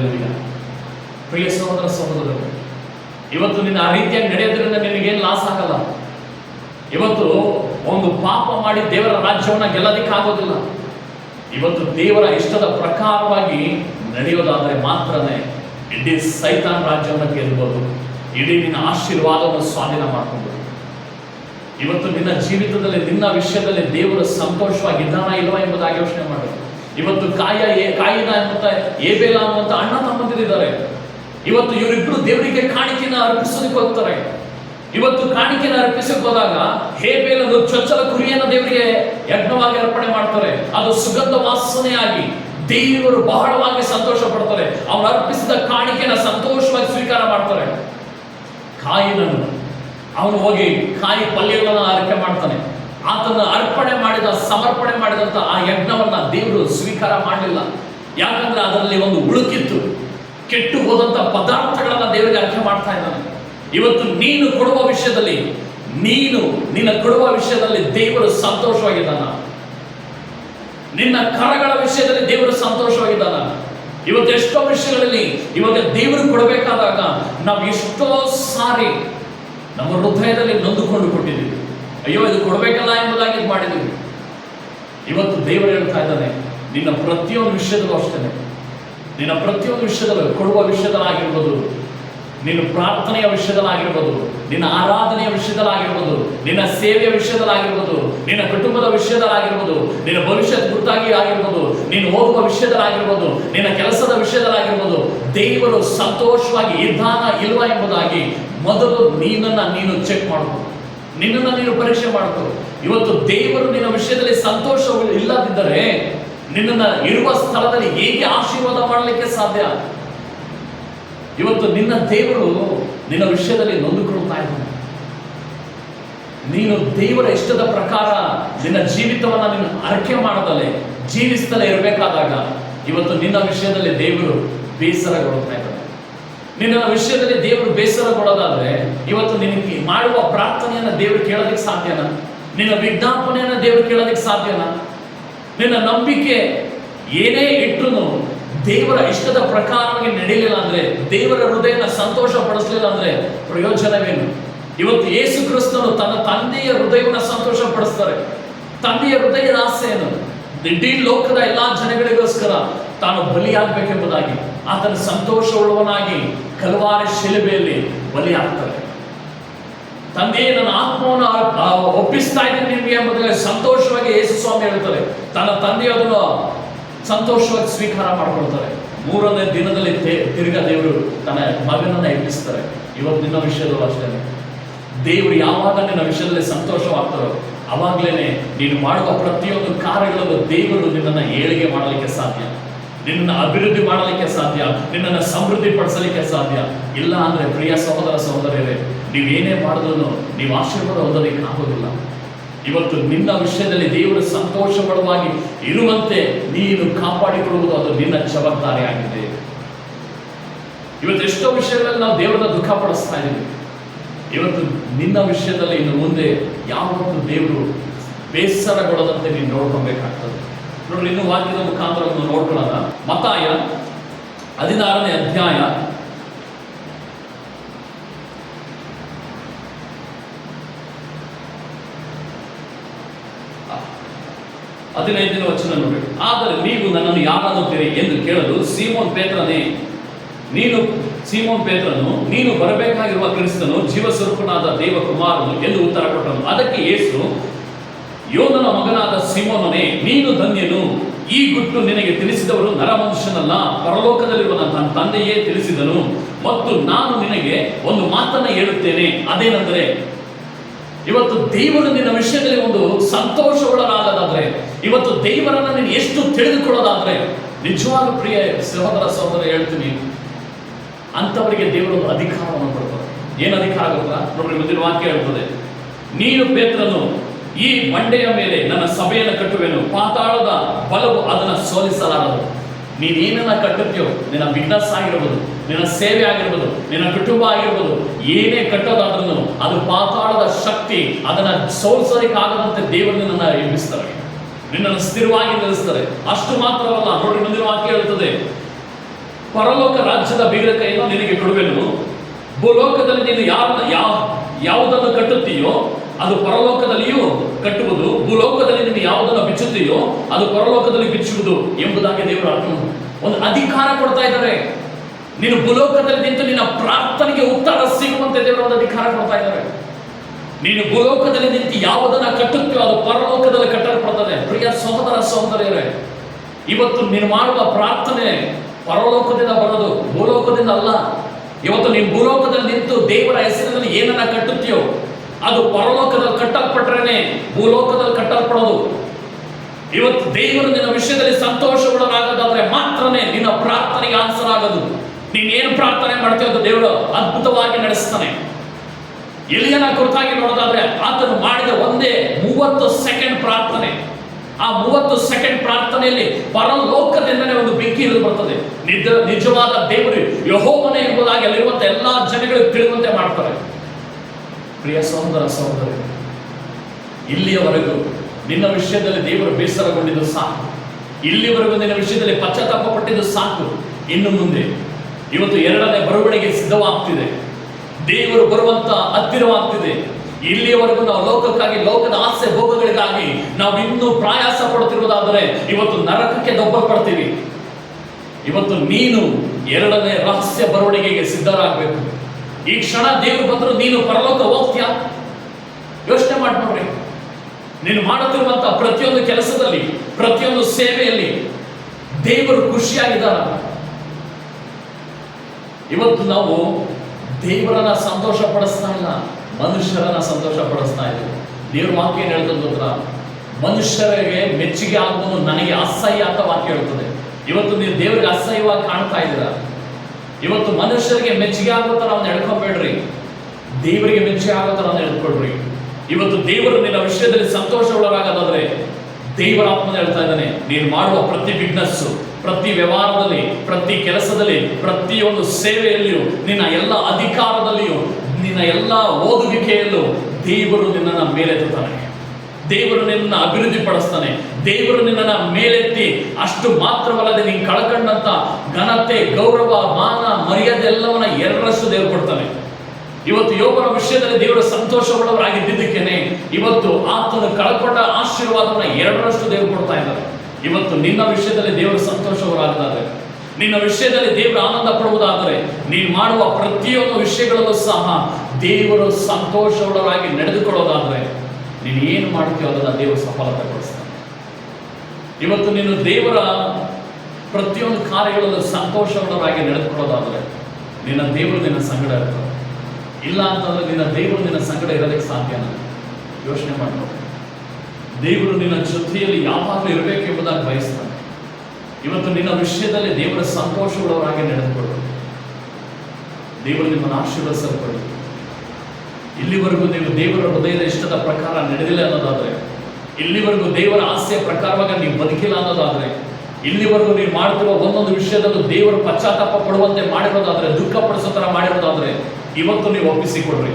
ಪ್ರಿಯ ಸಹೋದರ ಸಹೋದರರು, ಇವತ್ತು ನಿನ್ನ ಆ ರೀತಿಯಾಗಿ ನಡೆಯೋದ್ರಿಂದ ನಿನಗೇನು ಲಾಸ್ ಆಗಲ್ಲ. ಇವತ್ತು ಒಂದು ಪಾಪ ಮಾಡಿ ದೇವರ ರಾಜ್ಯವನ್ನ ಗೆಲ್ಲೋದಿಕ್ಕಾಗೋದಿಲ್ಲ ಇವತ್ತು ದೇವರ ಇಷ್ಟದ ಪ್ರಕಾರವಾಗಿ ನಡೆಯೋದಾದರೆ ಮಾತ್ರನೇ ಇಡೀ ಸೈತಾನ್ ರಾಜ್ಯವನ್ನು ಗೆಲ್ಲಬಹುದು ಇಡೀ ನಿನ್ನ ಆಶೀರ್ವಾದವನ್ನು ಸ್ವಾಧೀನ ಮಾಡ್ಕೊಬಹುದು ಇವತ್ತು ನಿನ್ನ ಜೀವಿತದಲ್ಲಿ, ನಿನ್ನ ವಿಷಯದಲ್ಲಿ ದೇವರು ಸಂತೋಷವಾಗಿದ್ದಾನ ಇಲ್ವಾ ಎಂಬುದಾಗಿ ಯೋಚನೆ ಮಾಡು. ಇವತ್ತು ಕಾಯ ಕಾಯಿನ ಅನ್ನುವಂತ ಏಬೇಲ ಅನ್ನುವಂಥ ಅಣ್ಣ ತಮ್ಮಂದಿರಿದ್ದಾರೆ. ಇವತ್ತು ಇವರಿಬ್ರು ದೇವರಿಗೆ ಕಾಣಿಕೆಯನ್ನು ಅರ್ಪಿಸೋದಕ್ಕೆ ಹೋಗ್ತಾರೆ. ಇವತ್ತು ಕಾಣಿಕೆಯನ್ನು ಅರ್ಪಿಸಕ್ಕೆ ಹೋದಾಗ ಹೇಬೇಲನು ಚೊಚ್ಚಲ ಕುರಿಯನ್ನು ದೇವರಿಗೆ ಯಜ್ಞವಾಗಿ ಅರ್ಪಣೆ ಮಾಡ್ತಾರೆ. ಅದು ಸುಗಂಧ ವಾಸನೆಯಾಗಿ ದೇವರು ಬಹಳವಾಗಿ ಸಂತೋಷ ಪಡ್ತಾರೆ ಅವನು ಅರ್ಪಿಸಿದ ಕಾಣಿಕೆಯನ್ನು ಸಂತೋಷವಾಗಿ ಸ್ವೀಕಾರ ಮಾಡ್ತಾರೆ. ಕಾಯಿನನು, ಅವನು ಹೋಗಿ ಕಾಯಿ ಪಲ್ಯಗಳನ್ನು ಆರೈಕೆ ಮಾಡ್ತಾನೆ. ಆತನ ಅರ್ಪಣೆ ಮಾಡಿದ, ಸಮರ್ಪಣೆ ಮಾಡಿದಂತ ಆ ಯಜ್ಞವನ್ನ ದೇವರು ಸ್ವೀಕಾರ ಮಾಡಲಿಲ್ಲ. ಯಾಕಂದ್ರೆ ಅದರಲ್ಲಿ ಒಂದು ಉಳುಕಿತ್ತು ಕೆಟ್ಟು ಹೋದಂತ ಪದಾರ್ಥಗಳನ್ನ ದೇವರಿಗೆ ಅರ್ಥ ಮಾಡ್ತಾ ಇದ್ದಾನೆ. ಇವತ್ತು ನೀನು ಕೊಡುವ ವಿಷಯದಲ್ಲಿ, ನೀನು ನಿನ್ನ ಕೊಡುವ ವಿಷಯದಲ್ಲಿ ದೇವರು ಸಂತೋಷವಾಗಿದ್ದಾನ. ನಿನ್ನ ಕರಗಳ ವಿಷಯದಲ್ಲಿ ದೇವರು ಸಂತೋಷವಾಗಿದ್ದಾನ. ಇವತ್ತು ಎಷ್ಟೋ ವಿಷಯಗಳಲ್ಲಿ ಇವಾಗ ದೇವರು ಕೊಡಬೇಕಾದಾಗ ನಾವು ಎಷ್ಟೋ ಸಾರಿ ನಮ್ಮ ಹೃದಯದಲ್ಲಿ ನೊಂದುಕೊಂಡು ಕೊಟ್ಟಿದ್ದೀವಿ. ಅಯ್ಯೋ, ಇದು ಕೊಡಬೇಕಲ್ಲ ಎಂಬುದಾಗಿ ಮಾಡಿದ್ದೀವಿ. ಇವತ್ತು ದೇವರು ಹೇಳ್ತಾ ಇದ್ದಾನೆ, ನಿನ್ನ ಪ್ರತಿಯೊಂದು ವಿಷಯದಲ್ಲೂ ಅಷ್ಟೇ ನಿನ್ನ ಪ್ರತಿಯೊಂದು ವಿಷಯದಲ್ಲೂ ಕೊಡುವ ವಿಷಯದಲ್ಲಾಗಿರ್ಬೋದು. ನಿನ್ನ ಪ್ರಾರ್ಥನೆಯ ವಿಷಯದಲ್ಲಾಗಿರ್ಬೋದು. ನಿನ್ನ ಆರಾಧನೆಯ ವಿಷಯದಲ್ಲಾಗಿರ್ಬೋದು. ನಿನ್ನ ಸೇವೆಯ ವಿಷಯದಲ್ಲಾಗಿರ್ಬೋದು. ನಿನ್ನ ಕುಟುಂಬದ ವಿಷಯದಲ್ಲಾಗಿರ್ಬೋದು. ನಿನ್ನ ಭವಿಷ್ಯದ ಗುರುತಾಗಿ ಆಗಿರ್ಬೋದು. ನೀನು ಹೋಗುವ ವಿಷಯದಲ್ಲಾಗಿರ್ಬೋದು. ನಿನ್ನ ಕೆಲಸದ ವಿಷಯದಲ್ಲಾಗಿರ್ಬೋದು. ದೇವರು ಸಂತೋಷವಾಗಿ ಇದ್ದಾನ ಇಲ್ವ ಎಂಬುದಾಗಿ ಮೊದಲು ನೀನನ್ನ ನೀನು ಚೆಕ್ ಮಾಡಬೇಕು ನಿನ್ನನ್ನ ನೀನು ಪರೀಕ್ಷೆ ಮಾಡಬಹುದು ಇವತ್ತು ದೇವರು ನಿನ್ನ ವಿಷಯದಲ್ಲಿ ಸಂತೋಷ ಇಲ್ಲದಿದ್ದರೆ ನಿನ್ನನ್ನ ಇರುವ ಸ್ಥಳದಲ್ಲಿ ಹೇಗೆ ಆಶೀರ್ವಾದ ಮಾಡಲಿಕ್ಕೆ ಸಾಧ್ಯ? ಇವತ್ತು ನಿನ್ನ ದೇವರು ನಿನ್ನ ವಿಷಯದಲ್ಲಿ ನೊಂದುಕೊಳ್ತಾ ಇದ್ದಾನೆ. ನೀನು ದೇವರ ಇಷ್ಟದ ಪ್ರಕಾರ ನಿನ್ನ ಜೀವಿತವನ್ನು ನೀನು ಅರಕೆ ಮಾಡದಲೆ ಜೀವಿಸ್ತಲೇ ಇರಬೇಕಾದಾಗ ಇವತ್ತು ನಿನ್ನ ವಿಷಯದಲ್ಲಿ ದೇವರು ಬೇಸರಗೊಳ್ತಾ ಇದ್ದಾನೆ. ನಿನ್ನ ವಿಷಯದಲ್ಲಿ ದೇವರು ಬೇಸರಗೊಳ್ಳೋದಾದ್ರೆ ಇವತ್ತು ನಿನಗೆ ಮಾಡುವ ಪ್ರಾರ್ಥನೆಯನ್ನು ದೇವರು ಕೇಳೋದಕ್ಕೆ ಸಾಧ್ಯನಾ? ನಿನ್ನ ವಿಜ್ಞಾಪನೆಯನ್ನು ದೇವರು ಕೇಳೋದಕ್ಕೆ ಸಾಧ್ಯನಾ? ನಿನ್ನ ನಂಬಿಕೆ ಏನೇ ಇಟ್ಟರು ದೇವರ ಇಷ್ಟದ ಪ್ರಕಾರವಾಗಿ ನಡೀಲಿಲ್ಲ ಅಂದ್ರೆ, ದೇವರ ಹೃದಯನ ಸಂತೋಷ ಪಡಿಸ್ಲಿಲ್ಲ ಅಂದ್ರೆ ಪ್ರಯೋಜನವೇನು? ಇವತ್ತು ಯೇಸು ಕ್ರಿಸ್ತನು ತನ್ನ ತಂದೆಯ ಹೃದಯವನ್ನು ಸಂತೋಷ ಪಡಿಸ್ತಾರೆ ತಂದೆಯ ಹೃದಯದ ಆಸೆ ಏನು? ಇಡೀ ಲೋಕದ ಎಲ್ಲಾ ಜನಗಳಿಗೋಸ್ಕರ ತಾನು ಬಲಿಯಾಗಬೇಕೆಂಬುದಾಗಿ, ಆತನ ಸಂತೋಷ ಉಳ್ಳವನಾಗಿ ಕಲವಾರಿ ಶಿಲುಬೆಯಲ್ಲಿ ಬಲಿಯಾಗ್ತಾರೆ ತಂದೆಯೇ ನನ್ನ ಆತ್ಮವನ್ನು ಒಪ್ಪಿಸ್ತಾ ಇದ್ದೀನಿ ನಿಮಗೆ ಎಂಬುದಾಗಿ ಸಂತೋಷವಾಗಿ ಯೇಸು ಸ್ವಾಮಿ ಹೇಳ್ತಾರೆ ತನ್ನ ತಂದೆಯ ಅದನ್ನು ಸಂತೋಷವಾಗಿ ಸ್ವೀಕಾರ ಮಾಡ್ಕೊಳ್ತಾರೆ. ಮೂರನೇ ದಿನದಲ್ಲಿ ತಿರ್ಗಾ ದೇವರು ತನ್ನ ಮಗನನ್ನು ಎಬ್ಬಿಸ್ತಾರೆ. ಇವತ್ತು ನಿನ್ನ ವಿಷಯದಲ್ಲೂ ಅಷ್ಟೇ. ದೇವರು ಯಾವಾಗ ನಿನ್ನ ವಿಷಯದಲ್ಲಿ ಸಂತೋಷವಾಗ್ತಾರೋ, ಅವಾಗ್ಲೇನೆ ನೀನು ಮಾಡುವ ಪ್ರತಿಯೊಂದು ಕಾರ್ಯಗಳಲ್ಲೂ ದೇವರು ನಿನ್ನನ್ನು ಏಳಿಗೆ ಮಾಡಲಿಕ್ಕೆ ಸಾಧ್ಯ. ನಿನ್ನನ್ನು ಅಭಿವೃದ್ಧಿ ಮಾಡಲಿಕ್ಕೆ ಸಾಧ್ಯ. ನಿನ್ನನ್ನು ಸಮೃದ್ಧಿ ಪಡಿಸಲಿಕ್ಕೆ ಸಾಧ್ಯ. ಇಲ್ಲ ಅಂದ್ರೆ ಪ್ರಿಯ ಸಹೋದರ ಸಹೋದರಿಯರೇ ನೀವೇನೇ ಮಾಡಿದ್ರು ನೀವು ಆಶೀರ್ವಾದ ಹೊಂದಲಿಕ್ಕೆ ಆಗೋದಿಲ್ಲ ಇವತ್ತು ನಿನ್ನ ವಿಷಯದಲ್ಲಿ ದೇವರ ಸಂತೋಷಪಡುವಾಗಿ ಇರುವಂತೆ ನೀನು ಕಾಪಾಡಿಕೊಳ್ಳುವುದು ಅದು ನಿನ್ನ ಜವಾಬ್ದಾರಿ ಆಗಿದೆ. ಇವತ್ತು ಎಷ್ಟೋ ವಿಷಯಗಳಲ್ಲಿ ನಾವು ದೇವರನ್ನ ದುಃಖ ಪಡಿಸ್ತಾ ಇದ್ದೀವಿ. ಇವತ್ತು ನಿನ್ನ ವಿಷಯದಲ್ಲಿ ಇನ್ನು ಮುಂದೆ ಯಾವತ್ತು ದೇವರು ಬೇಸರಗೊಳ್ಳದಂತೆ ನೀನು ನೋಡ್ಕೊಬೇಕಾಗ್ತದೆ. ನೋಡ್ರಿ, ಇನ್ನು ವಾಕ್ಯದ ಮುಖಾಂತರ ನೋಡ್ಕೊಳ್ಳೋಣ. ಮತಾಯ ಹದಿನಾರನೇ ಅಧ್ಯಾಯ ಹದಿನೈದನೇ ವಚನ ನೋಡಿ. ಆದರೆ ನೀವು ನನ್ನನ್ನು ಯಾರಾಗುತ್ತೀರಿ ಎಂದು ಕೇಳಲು ಸೀಮೋನ್ ಪೇತ್ರನೇ, ನೀನು ಸೀಮೋನ್ ಪೇತ್ರನು, ನೀನು ಬರಬೇಕಾಗಿರುವ ಕ್ರಿಸ್ತನು ಜೀವಸ್ವರೂಪನಾದ ದೇವಕುಮಾರನು ಎಂದು ಉತ್ತರ ಕೊಟ್ಟನು. ಅದಕ್ಕೆ ಯೇಸು, ಯೋನನ ಮಗನಾದ ಸೀಮೋನನೇ, ನೀನು ಧನ್ಯನು, ಈ ಗುಟ್ಟು ನಿನಗೆ ತಿಳಿಸಿದವರು ನರಮನುಷ್ಯನಲ್ಲ ಪರಲೋಕದಲ್ಲಿರುವ ನನ್ನ ತಂದೆಯೇ ತಿಳಿಸಿದನು, ಮತ್ತು ನಾನು ನಿನಗೆ ಒಂದು ಮಾತನ್ನ ಹೇಳುತ್ತೇನೆ. ಅದೇನೆಂದರೆ, ಇವತ್ತು ದೇವರು ನಿನ್ನ ವಿಷಯದಲ್ಲಿ ಒಂದು ಸಂತೋಷಗೊಳ್ಳಲಾಗದಾದ್ರೆ ಇವತ್ತು ದೇವರನ್ನ ನೀನು ಎಷ್ಟು ತಿಳಿದುಕೊಳ್ಳೋದಾದ್ರೆ, ನಿಜವಾದ ಪ್ರಿಯ ಸಹೋದರ ಸಹೋದರ ಹೇಳ್ತೀನಿ. ಅಂಥವರಿಗೆ ದೇವರು ಅಧಿಕಾರವನ್ನು ಕೊಡ್ತಾರೆ. ಏನು ಅಧಿಕಾರ ಗೊತ್ತಾ? ನೋಡ್ರಿ, ಮುಂದಿನ ವಾಕ್ಯ ಹೇಳ್ತದೆ. ನೀನು ಪೇತ್ರನು, ಈ ಮಂಡೆಯ ಮೇಲೆ ನನ್ನ ಸಭೆಯನ್ನು ಕಟ್ಟುವೆನು. ಪಾತಾಳದ ಬಲವು ಅದನ್ನು ಸೋಲಿಸಲಾರದು. ನೀನೇನನ್ನ ಕಟ್ಟುತ್ತೀಯೋ, ನಿನ್ನ ಬಿಸ್ನೆಸ್ ಆಗಿರ್ಬೋದು ನಿನ್ನ ಸೇವೆ ಆಗಿರ್ಬೋದು, ನಿನ್ನ ಕುಟುಂಬ ಆಗಿರ್ಬೋದು, ಏನೇ ಕಟ್ಟೋದಾದ್ರೂ ಅದು ಪಾತಾಳದ ಶಕ್ತಿ ಅದನ್ನ ಸೋಲಿಸಲಿಕ್ಕಾಗದಂತೆ ದೇವರು ನನ್ನ ಎಬ್ಬಿಸ್ತಾರೆ ನಿನ್ನನ್ನು ಸ್ಥಿರವಾಗಿ ನಿಲ್ಲಿಸ್ತಾರೆ ಅಷ್ಟು ಮಾತ್ರವಲ್ಲ ನೋಡಿ ಮುಂದಿನ ವಾಕ್ಯ ಹೇಳುತ್ತದೆ ಪರಲೋಕ ರಾಜ್ಯದ ಬೀಗದ ಕೈಯನ್ನು ನಿನಗೆ ಕೊಡುವೆನು. ಭೂಲೋಕದಲ್ಲಿ ನೀನು ಯಾವ ಯಾವ, ಯಾವುದನ್ನು ಕಟ್ಟುತ್ತೀಯೋ, ಅದು ಪರಲೋಕದಲ್ಲಿಯೂ ಕಟ್ಟುವುದು. ಭೂಲೋಕದಲ್ಲಿ ನೀನು ಯಾವುದನ್ನು ಬಿಚ್ಚುತ್ತೀಯೋ, ಅದು ಪರಲೋಕದಲ್ಲಿ ಬಿಚ್ಚುವುದು ಎಂಬುದಾಗಿ ದೇವರ ಒಂದು ಅಧಿಕಾರ ಕೊಡ್ತಾ ಇದ್ದಾರೆ. ನೀನು ಭೂಲೋಕದಲ್ಲಿ ನಿಂತು ನಿನ್ನ ಪ್ರಾರ್ಥನೆಗೆ ಉತ್ತರ ಸಿಗುವಂತೆ ದೇವರ ಒಂದು ಅಧಿಕಾರ ಕೊಡ್ತಾ ಇದ್ದಾರೆ. ನೀನು ಭೂಲೋಕದಲ್ಲಿ ನಿಂತು ಯಾವುದನ್ನ ಕಟ್ಟುತ್ತೀಯೋ ಅದು ಪರಲೋಕದಲ್ಲಿ ಕಟ್ಟಲ್ಪಡ್ತದೆ. ಪ್ರಿಯ ಸಹೋದರ ಸಹೋದರಿಯರೇ, ಇವತ್ತು ನೀನು ಮಾಡುವ ಪ್ರಾರ್ಥನೆ ಪರಲೋಕದಿಂದ ಬರೋದು, ಭೂಲೋಕದಿಂದ ಅಲ್ಲ. ಇವತ್ತು ನೀನು ಭೂಲೋಕದಲ್ಲಿ ನಿಂತು ದೇವರ ಹೆಸರಿನಲ್ಲಿ ಏನನ್ನ ಕಟ್ಟುತ್ತೀಯೋ, ಅದು ಪರಲೋಕದಲ್ಲಿ ಕಟ್ಟಲ್ಪಟ್ರೇನೆ ಭೂಲೋಕದಲ್ಲಿ ಕಟ್ಟಲ್ಪಡೋದು. ಇವತ್ತು ದೇವರು ನಿನ್ನ ವಿಷಯದಲ್ಲಿ ಸಂತೋಷಗೊಳ್ಳಲಾಗದಾದ್ರೆ ಮಾತ್ರನೇ ನಿನ್ನ ಪ್ರಾರ್ಥನೆಗೆ ಆನ್ಸರ್ ಆಗೋದು. ನೀನ್ ಏನು ಪ್ರಾರ್ಥನೆ ಮಾಡ್ತೀಯೋ ದೇವರು ಅದ್ಭುತವಾಗಿ ನಡೆಸ್ತಾನೆ. ಎಲಿಯನ ಕುರಿತಾಗಿ ನೋಡೋದಾದ್ರೆ ಆತನು ಮಾಡಿದ ಒಂದೇ ಮೂವತ್ತು ಸೆಕೆಂಡ್ ಪ್ರಾರ್ಥನೆ. ಆ ಮೂವತ್ತು ಸೆಕೆಂಡ್ ಪ್ರಾರ್ಥನೆಯಲ್ಲಿ ಪರಲೋಕದಿಂದನೇ ಒಂದು ಬೆಂಕಿ ಇಳಿದು ಬರ್ತದೆ. ನಿಜ, ನಿಜವಾದ ದೇವರು ಯಹೋವನೇ ಎಂಬುದಾಗಿ ಅಲ್ಲಿರುವಂತಹ ಎಲ್ಲಾ ಜನಗಳಿಗೆ ತಿಳಿಯುವಂತೆ ಮಾಡ್ತಾರೆ. ಪ್ರಿಯ ಸಹೋದರ, ಸಹೋದರಿ, ಇಲ್ಲಿಯವರೆಗೂ ನಿನ್ನ ವಿಷಯದಲ್ಲಿ ದೇವರು ಬೇಸರಗೊಂಡಿದ್ದು ಸಾಕು. ಇಲ್ಲಿವರೆಗೂ ನಿನ್ನ ವಿಷಯದಲ್ಲಿ ಪಶ್ಚಾತ್ತಾಪ ಪಟ್ಟಿದ್ದು ಸಾಕು. ಇನ್ನು ಮುಂದೆ ಇವತ್ತು ಎರಡನೇ ಬರವಣಿಗೆ ಸಿದ್ಧವಾಗ್ತಿದೆ. ದೇವರು ಬರುವಂತ ಹತ್ತಿರವಾಗ್ತಿದೆ. ಇಲ್ಲಿಯವರೆಗೂ ನಾವು ಲೋಕಕ್ಕಾಗಿ, ಲೋಕದ ಆಸೆ ಭೋಗಗಳಿಗಾಗಿ ನಾವು ಇನ್ನೂ ಪ್ರಯಾಸ ಪಡುತ್ತಿರುವುದಾದರೆ ಇವತ್ತು ನರಕಕ್ಕೆ ದೊಬ್ಬಲ್ಪಡ್ತೀವಿ. ಇವತ್ತು ನೀನು ಎರಡನೇ ರಹಸ್ಯ ಬರವಣಿಗೆಗೆ ಸಿದ್ಧರಾಗಬೇಕು. ಈ ಕ್ಷಣ ದೇವರು ಬಂದರೂ ನೀನು ಪರಲೋಕ ಹೋಗ್ತೀಯಾ? ಯೋಚನೆ ಮಾಡಿ ನೋಡ್ರಿ ನೀನು ಮಾಡುತ್ತಿರುವಂತಹ ಪ್ರತಿಯೊಂದು ಕೆಲಸದಲ್ಲಿ, ಪ್ರತಿಯೊಂದು ಸೇವೆಯಲ್ಲಿ ದೇವರು ಖುಷಿಯಾಗಿದ್ದಾರ ಇವತ್ತು ನಾವು ದೇವರನ್ನ ಸಂತೋಷ ಪಡಿಸ್ತಾ ಇಲ್ಲ, ಮನುಷ್ಯರನ್ನ ಸಂತೋಷ ಪಡಿಸ್ತಾ ಇದ್ದೀವಿ ದೇವ್ರ ವಾಕ್ಯ ಏನು ಹೇಳ್ತದೆ ಮನುಷ್ಯರಿಗೆ ಮೆಚ್ಚುಗೆ ಆಗುವುದು ನನಗೆ ಅಸಹ್ಯ ಅಂತ ವಾಕ್ಯ ಹೇಳ್ತದೆ. ಇವತ್ತು ನೀವು ದೇವರಿಗೆ ಅಸಹ್ಯವಾಗಿ ಕಾಣ್ತಾ ಇದ್ದೀರಾ? ಇವತ್ತು ಮನುಷ್ಯರಿಗೆ ಮೆಚ್ಚುಗೆ ಆಗೋ ಥರ ಅವ್ನು ದೇವರಿಗೆ ಮೆಚ್ಚುಗೆ ಆಗೋ ಥರ ಎಳ್ಕೊಳ್ರಿ. ಇವತ್ತು ದೇವರು ನಿನ್ನ ವಿಷಯದಲ್ಲಿ ಸಂತೋಷ ಒಳಗಾಗದಾದ್ರೆ ದೇವರ ಆತ್ಮನ ಹೇಳ್ತಾ ಇದ್ದಾನೆ, ನೀನು ಮಾಡುವ ಪ್ರತಿ ಬಿಸ್ನೆಸ್ ಪ್ರತಿ ವ್ಯವಹಾರದಲ್ಲಿ, ಪ್ರತಿ ಕೆಲಸದಲ್ಲಿ, ಪ್ರತಿಯೊಂದು ಸೇವೆಯಲ್ಲಿಯೂ, ನಿನ್ನ ಎಲ್ಲ ಅಧಿಕಾರದಲ್ಲಿಯೂ, ನಿನ್ನ ಎಲ್ಲ ಓದುವಿಕೆಯಲ್ಲೂ ದೇವರು ನಿನ್ನನ್ನು ಮೇಲೆತ್ತುತ್ತಾನೆ. ದೇವರು ನಿನ್ನ ಅಭಿವೃದ್ಧಿ ಪಡಿಸ್ತಾನೆ ದೇವರು ನಿನ್ನನ್ನು ಮೇಲೆತ್ತಿ ಅಷ್ಟು ಮಾತ್ರವಲ್ಲದೆ ನೀನು ಕಳ್ಕೊಂಡಂತ ಘನತೆ, ಗೌರವ, ಮಾನ, ಮರ್ಯಾದೆ ಎಲ್ಲವನ್ನ ಎರಡರಷ್ಟು ದೇವರು ಕೊಡ್ತಾನೆ. ಇವತ್ತು ಯೋಗನ ವಿಷಯದಲ್ಲಿ ದೇವರು ಸಂತೋಷವುಳ್ಳವರಾಗಿದ್ದಕ್ಕೇನೆ ಇವತ್ತು ಆತನು ಕಳ್ಕೊಂಡ ಆಶೀರ್ವಾದವನ್ನ ಎರಡರಷ್ಟು ದೇವರು ಕೊಡ್ತಾ ಇದ್ದಾರೆ. ಇವತ್ತು ನಿನ್ನ ವಿಷಯದಲ್ಲಿ ದೇವರು ಸಂತೋಷವರಾಗದಾದ್ರೆ, ನಿನ್ನ ವಿಷಯದಲ್ಲಿ ದೇವರು ಆನಂದ ಪಡುವುದಾದರೆ ನೀನು ಮಾಡುವ ಪ್ರತಿಯೊಂದು ವಿಷಯಗಳಲ್ಲೂ ಸಹ ದೇವರು ಸಂತೋಷವುಳ್ಳವರಾಗಿ ನಡೆದುಕೊಳ್ಳೋದಾದ್ರೆ, ನೀನು ಏನು ಮಾಡ್ತೀಯೋ ಅದನ್ನು ದೇವರು ಸಫಲತೆ ಪಡಿಸ್ತಾನೆ ಇವತ್ತು ನೀನು ದೇವರ ಪ್ರತಿಯೊಂದು ಕಾರ್ಯಗಳಲ್ಲೂ ಸಂತೋಷವುಳ್ಳವರಾಗಿ ನಡೆದುಕೊಳ್ಳೋದಾದರೆ, ನಿನ್ನ ದೇವರು ನಿನ್ನ ಸಂಗಡ ಇರ್ತಾರೆ ಇಲ್ಲ ಅಂತಂದ್ರೆ ನಿನ್ನ ದೇವರು ನಿನ್ನ ಸಂಗಡ ಇರೋದಕ್ಕೆ ಸಾಧ್ಯನ ಯೋಚನೆ ಮಾಡಿ ನೋಡಿ. ದೇವರು ನಿನ್ನ ಜೊತೆಯಲ್ಲಿ ಯಾವಾಗಲೂ ಇರಬೇಕೆಂಬುದಾಗಿ ಬಯಸ್ತಾನೆ. ಇವತ್ತು ನಿನ್ನ ವಿಷಯದಲ್ಲಿ ದೇವರ ಸಂತೋಷವುಳ್ಳವರಾಗಿ ನಡೆದುಕೊಳ್ಳು ದೇವರು ನಿಮ್ಮನ್ನು ಆಶೀರ್ವದಿಸಲ್ಪಡಿ. ಇಲ್ಲಿವರೆಗೂ ನೀವು ದೇವರ ಹೃದಯದ ಇಷ್ಟದ ಪ್ರಕಾರ ನಡೆದಿಲ್ಲ ಅನ್ನೋದಾದರೆ, ಇಲ್ಲಿವರೆಗೂ ದೇವರ ಆಸೆಯ ಪ್ರಕಾರವಾಗಿ ನೀವು ಬದುಕಿಲ್ಲ ಅನ್ನೋದಾದರೆ, ಇಲ್ಲಿವರೆಗೂ ನೀವು ಮಾಡ್ತಿರುವ ಒಂದೊಂದು ವಿಷಯದಲ್ಲೂ ದೇವರು ಪಶ್ಚಾತ್ತಾಪ ಪಡುವಂತೆ ಮಾಡಿರೋದಾದ್ರೆ, ದುಃಖ ಪಡಿಸೋ ಥರ ಮಾಡಿರೋದಾದ್ರೆ, ಇವತ್ತು ನೀವು ಒಪ್ಪಿಸಿಕೊಡ್ರಿ.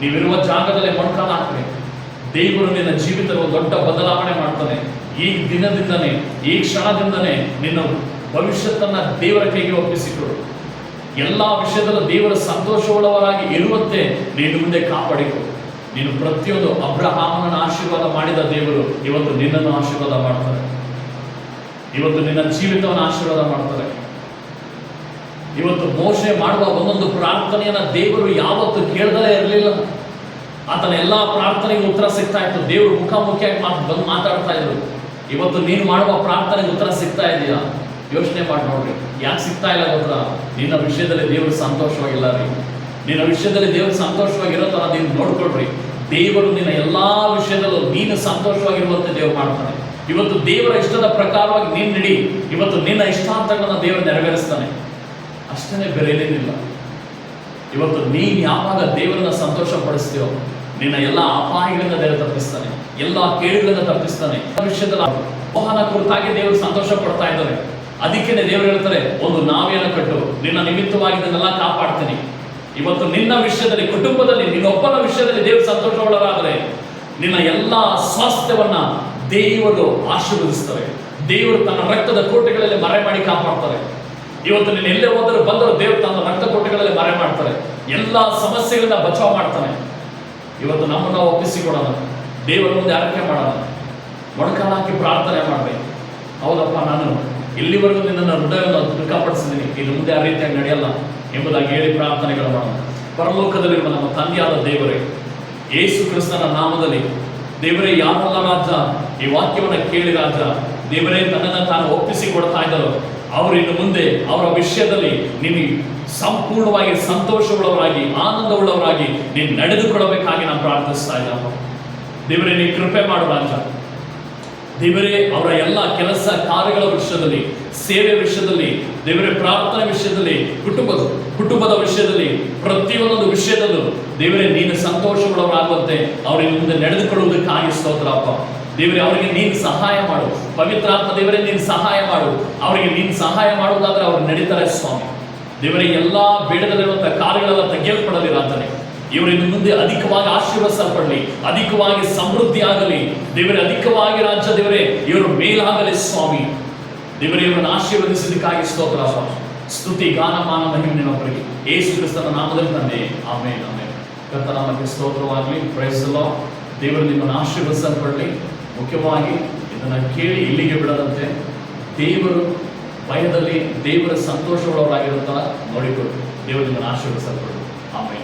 ನೀವಿರುವ ಜಾಗದಲ್ಲೇ ಮೊಣಕಾಲ ಹಾಕ್ರಿ. ದೇವರು ನಿನ್ನ ಜೀವಿತದ ದೊಡ್ಡ ಬದಲಾವಣೆ ಮಾಡ್ತಾನೆ. ಈ ದಿನದಿಂದನೇ, ಈ ಕ್ಷಣದಿಂದನೇ ನಿನ್ನ ಭವಿಷ್ಯತ್ತನ್ನ ದೇವರ ಕೈಗೆ ಒಪ್ಪಿಸಿಕೊಡು. ಎಲ್ಲಾ ವಿಷಯದಲ್ಲೂ ದೇವರ ಸಂತೋಷವುಳ್ಳವರಾಗಿ ಇರುವಂತೆ ನೀನು ಮುಂದೆ ಕಾಪಾಡಿಕೊ. ನೀನು ಪ್ರತಿಯೊಂದು ಅಬ್ರಹಾಮನ ಆಶೀರ್ವಾದ ಮಾಡಿದ ದೇವರು ಇವತ್ತು ನಿನ್ನನ್ನು ಆಶೀರ್ವಾದ ಮಾಡ್ತಾರೆ. ಇವತ್ತು ನಿನ್ನ ಜೀವಿತವನ್ನು ಆಶೀರ್ವಾದ ಮಾಡ್ತಾರೆ. ಇವತ್ತು ಮೋಶೆ ಮಾಡುವ ಒಂದೊಂದು ಪ್ರಾರ್ಥನೆಯನ್ನ ದೇವರು ಯಾವತ್ತು ಕೇಳದೇ ಇರಲಿಲ್ಲ. ಆತನ ಎಲ್ಲ ಪ್ರಾರ್ಥನೆಗೆ ಉತ್ತರ ಸಿಗ್ತಾ ಇತ್ತು. ದೇವರು ಮುಖಾಮುಖಿಯಾಗಿ ಮಾತು ಬಂದು ಮಾತಾಡ್ತಾ ಇದ್ರು. ಇವತ್ತು ನೀನು ಮಾಡುವ ಪ್ರಾರ್ಥನೆಗೆ ಉತ್ತರ ಸಿಗ್ತಾ ಇದೆಯಾ? ಯೋಚನೆ ಮಾಡಿ ನೋಡ್ರಿ. ಯಾಕೆ ಸಿಗ್ತಾ ಇಲ್ಲ ಗೊತ್ತಾ? ನಿನ್ನ ವಿಷಯದಲ್ಲಿ ದೇವರು ಸಂತೋಷವಾಗಿಲ್ಲ ರೀ. ನಿನ್ನ ವಿಷಯದಲ್ಲಿ ದೇವರು ಸಂತೋಷವಾಗಿರೋ ತರ ನೀವು ನೋಡ್ಕೊಳ್ರಿ. ದೇವರು ನಿನ್ನ ಎಲ್ಲಾ ವಿಷಯದಲ್ಲೂ ನೀನು ಸಂತೋಷವಾಗಿರುವಂತೆ ದೇವರು ಮಾಡ್ತಾನೆ. ಇವತ್ತು ದೇವರ ಇಷ್ಟದ ಪ್ರಕಾರವಾಗಿ ನೀನು ನಡಿ. ಇವತ್ತು ನಿನ್ನ ಇಷ್ಟಾರ್ಥಗಳನ್ನ ದೇವರು ನೆರವೇರಿಸ್ತಾನೆ. ಅಷ್ಟೇ ಬೇರೆ ಇವತ್ತು ನೀನ್ ಯಾವಾಗ ದೇವರನ್ನ ಸಂತೋಷ ಪಡಿಸ್ತೀಯೋ ನಿನ್ನ ಎಲ್ಲ ಅಪಾಯಗಳಿಂದ ದೇವರು ತಪ್ಪಿಸ್ತಾನೆ, ಎಲ್ಲ ಕೇಳುಗಳಿಂದ ತಪ್ಪಿಸ್ತಾನೆ. ಭವಿಷ್ಯದಲ್ಲಿ ವಿಷಯದಲ್ಲಿ ಮೋಹನ ಕುರಿತಾಗಿ ದೇವರು ಸಂತೋಷ ಪಡ್ತಾ ಇದ್ದಾರೆ ಅದಕ್ಕೇನೆ ದೇವರು ಹೇಳ್ತಾರೆ, ಒಂದು ನಾವೇನ ಕಟ್ಟು, ನಿನ್ನ ನಿಮಿತ್ತವಾಗಿ ಇದನ್ನೆಲ್ಲ ಕಾಪಾಡ್ತೀನಿ. ಇವತ್ತು ನಿನ್ನ ವಿಷಯದಲ್ಲಿ, ಕುಟುಂಬದಲ್ಲಿ, ನಿನ್ನೊಬ್ಬನ ವಿಷಯದಲ್ಲಿ ದೇವರು ಸಂತೋಷವುಳ್ಳವರಾದರೆ, ನಿನ್ನ ಎಲ್ಲ ಸ್ವಾಸ್ಥ್ಯವನ್ನ ದೇವರು ಆಶೀರ್ವದಿಸ್ತವೆ ದೇವರು ತನ್ನ ರಕ್ತದ ಕೋಟೆಗಳಲ್ಲಿ ಮರೆ ಮಾಡಿ ಕಾಪಾಡ್ತಾರೆ. ಇವತ್ತು ನೀನು ಎಲ್ಲೇ ಹೋದರೂ ಬಂದರೂ ದೇವ್ರು ತನ್ನ ರಕ್ತ ಕೊಟ್ಟಿಗಳಲ್ಲಿ ಮರೆ ಮಾಡ್ತಾರೆ. ಎಲ್ಲ ಸಮಸ್ಯೆಗಳಿಂದ ಬಚಾವ್ ಮಾಡ್ತಾನೆ. ಇವತ್ತು ನಮ್ಮನ್ನ ಒಪ್ಪಿಸಿಕೊಡೋಣ. ದೇವರ ಮುಂದೆ ಆರೈಕೆ ಮಾಡೋಣ. ಮೊಣಕಾಲ ಹಾಕಿ ಪ್ರಾರ್ಥನೆ ಮಾಡಬೇಕು. ಹೌದಪ್ಪ, ನಾನು ಇಲ್ಲಿವರೆಗೂ ನಿನ್ನನ್ನು ಹೃದಯವನ್ನು ದುಃಖಪಡಿಸಿದ್ದೀನಿ ಇದು ಮುಂದೆ ಆ ರೀತಿಯಾಗಿ ನಡೆಯಲ್ಲ ಎಂಬುದಾಗಿ ಹೇಳಿ ಪ್ರಾರ್ಥನೆಗಳು ಮಾಡೋಣ. ಪರಲೋಕದಲ್ಲಿರುವ ನಮ್ಮ ತಂದೆಯಾದ ದೇವರೇ, ಯೇಸು ಕ್ರಿಸ್ತನ ನಾಮದಲ್ಲಿ ದೇವರೇ, ಯಾರೆಲ್ಲ ರಾಜ, ಈ ವಾಕ್ಯವನ್ನು ಕೇಳಿ ರಾಜ, ದೇವರೇ, ತನ್ನನ್ನು ತಾನು ಒಪ್ಪಿಸಿಕೊಡ್ತಾ ಇದ್ದರೋ ಅವರು ಇನ್ನು ಮುಂದೆ ಅವರ ವಿಷಯದಲ್ಲಿ ನಿಮಗೆ ಸಂಪೂರ್ಣವಾಗಿ ಸಂತೋಷವುಳ್ಳವರಾಗಿ, ಆನಂದವುಳ್ಳವರಾಗಿ ನೀವು ನಡೆದುಕೊಳ್ಳಬೇಕಾಗಿ ನಾನು ಪ್ರಾರ್ಥಿಸ್ತಾ ಇದ್ದಾವೆ ದೇವರೇ, ನೀ ಕೃಪೆ ಮಾಡು ಅಂತ ದೇವರೇ, ಅವರ ಎಲ್ಲ ಕೆಲಸ ಕಾರ್ಯಗಳ ವಿಷಯದಲ್ಲಿ, ಸೇವೆ ವಿಷಯದಲ್ಲಿ, ದೇವರೇ, ಪ್ರಾರ್ಥನೆ ವಿಷಯದಲ್ಲಿ ಕುಟುಂಬದ ಕುಟುಂಬದ ವಿಷಯದಲ್ಲಿ, ಪ್ರತಿಯೊಂದೊಂದು ವಿಷಯದಲ್ಲೂ ದೇವರೇ, ನೀನು ಸಂತೋಷವುಳ್ಳವರಾಗುವಂತೆ ಅವರಿಗೆ ಮುಂದೆ ನಡೆದುಕೊಳ್ಳುವುದಕ್ಕೆ ಸ್ತೋತ್ರ ಅಪ್ಪ ದೇವರೇ, ಅವರಿಗೆ ನೀನು ಸಹಾಯ ಮಾಡು. ಪವಿತ್ರಾತ್ಮ ದೇವರೇ, ನೀನು ಸಹಾಯ ಮಾಡು ಅವರಿಗೆ ನೀನು ಸಹಾಯ ಮಾಡುವುದಾದ್ರೆ ಅವ್ರು ನಡೀತಾರೆ ಸ್ವಾಮಿ. ದೇವರ, ಎಲ್ಲಾ ಬೇಡದಲ್ಲಿರುವಂಥ ಕಾರ್ಯಗಳೆಲ್ಲ ತೆಗೆಯಲ್ಪಡಲಿ ಇವರು ಇನ್ನು ಮುಂದೆ ಅಧಿಕವಾಗಿ ಆಶೀರ್ವಸಲ್ಪಡಲಿ ಅಧಿಕವಾಗಿ ಸಮೃದ್ಧಿ ಆಗಲಿ. ದೇವರೇ, ಅಧಿಕವಾಗಿ ರಾಜ್ಯ ದೇವರೇ, ಇವರು ಮೇಲಾಗಲಿ ಸ್ವಾಮಿ. ದೇವರೇ, ಇವರನ್ನು ಆಶೀರ್ವದಿಸಲಿಕ್ಕಾಗಿ ಸ್ತೋತ್ರ ಸ್ವಾಮಿ. ಸ್ತುತಿ, ಗಾನ, ಮಾನ ಮಹಿಮೆನೊಬ್ಬರಿಗೆ ಏಸು ಕ್ರಿಸ್ತನ ನಾಮದಲ್ಲಿ ತಂದೆ. ಆಮೇಲೆ ಆಮೇಲೆ ಕರ್ತನಾಮಕ್ಕೆ ಸ್ತೋತ್ರವಾಗಲಿ. ಪ್ರಯತ್ನಲೋ ದೇವರು ನಿಮ್ಮನ್ನು ಆಶೀರ್ವದಿಸಲ್ಪಡಲಿ. ಮುಖ್ಯವಾಗಿ ಇದನ್ನು ಕೇಳಿ ಇಲ್ಲಿಗೆ ಬಿಡದಂತೆ ದೇವರು ಭಯದಲ್ಲಿ ದೇವರ ಸಂತೋಷವುಳ್ಳವರಾಗಿರುತ್ತಾ ನೋಡಿಕೊಳ್ಳಿ. ದೇವರು ನಿಮ್ಮನ್ನು ಆಮೇಲೆ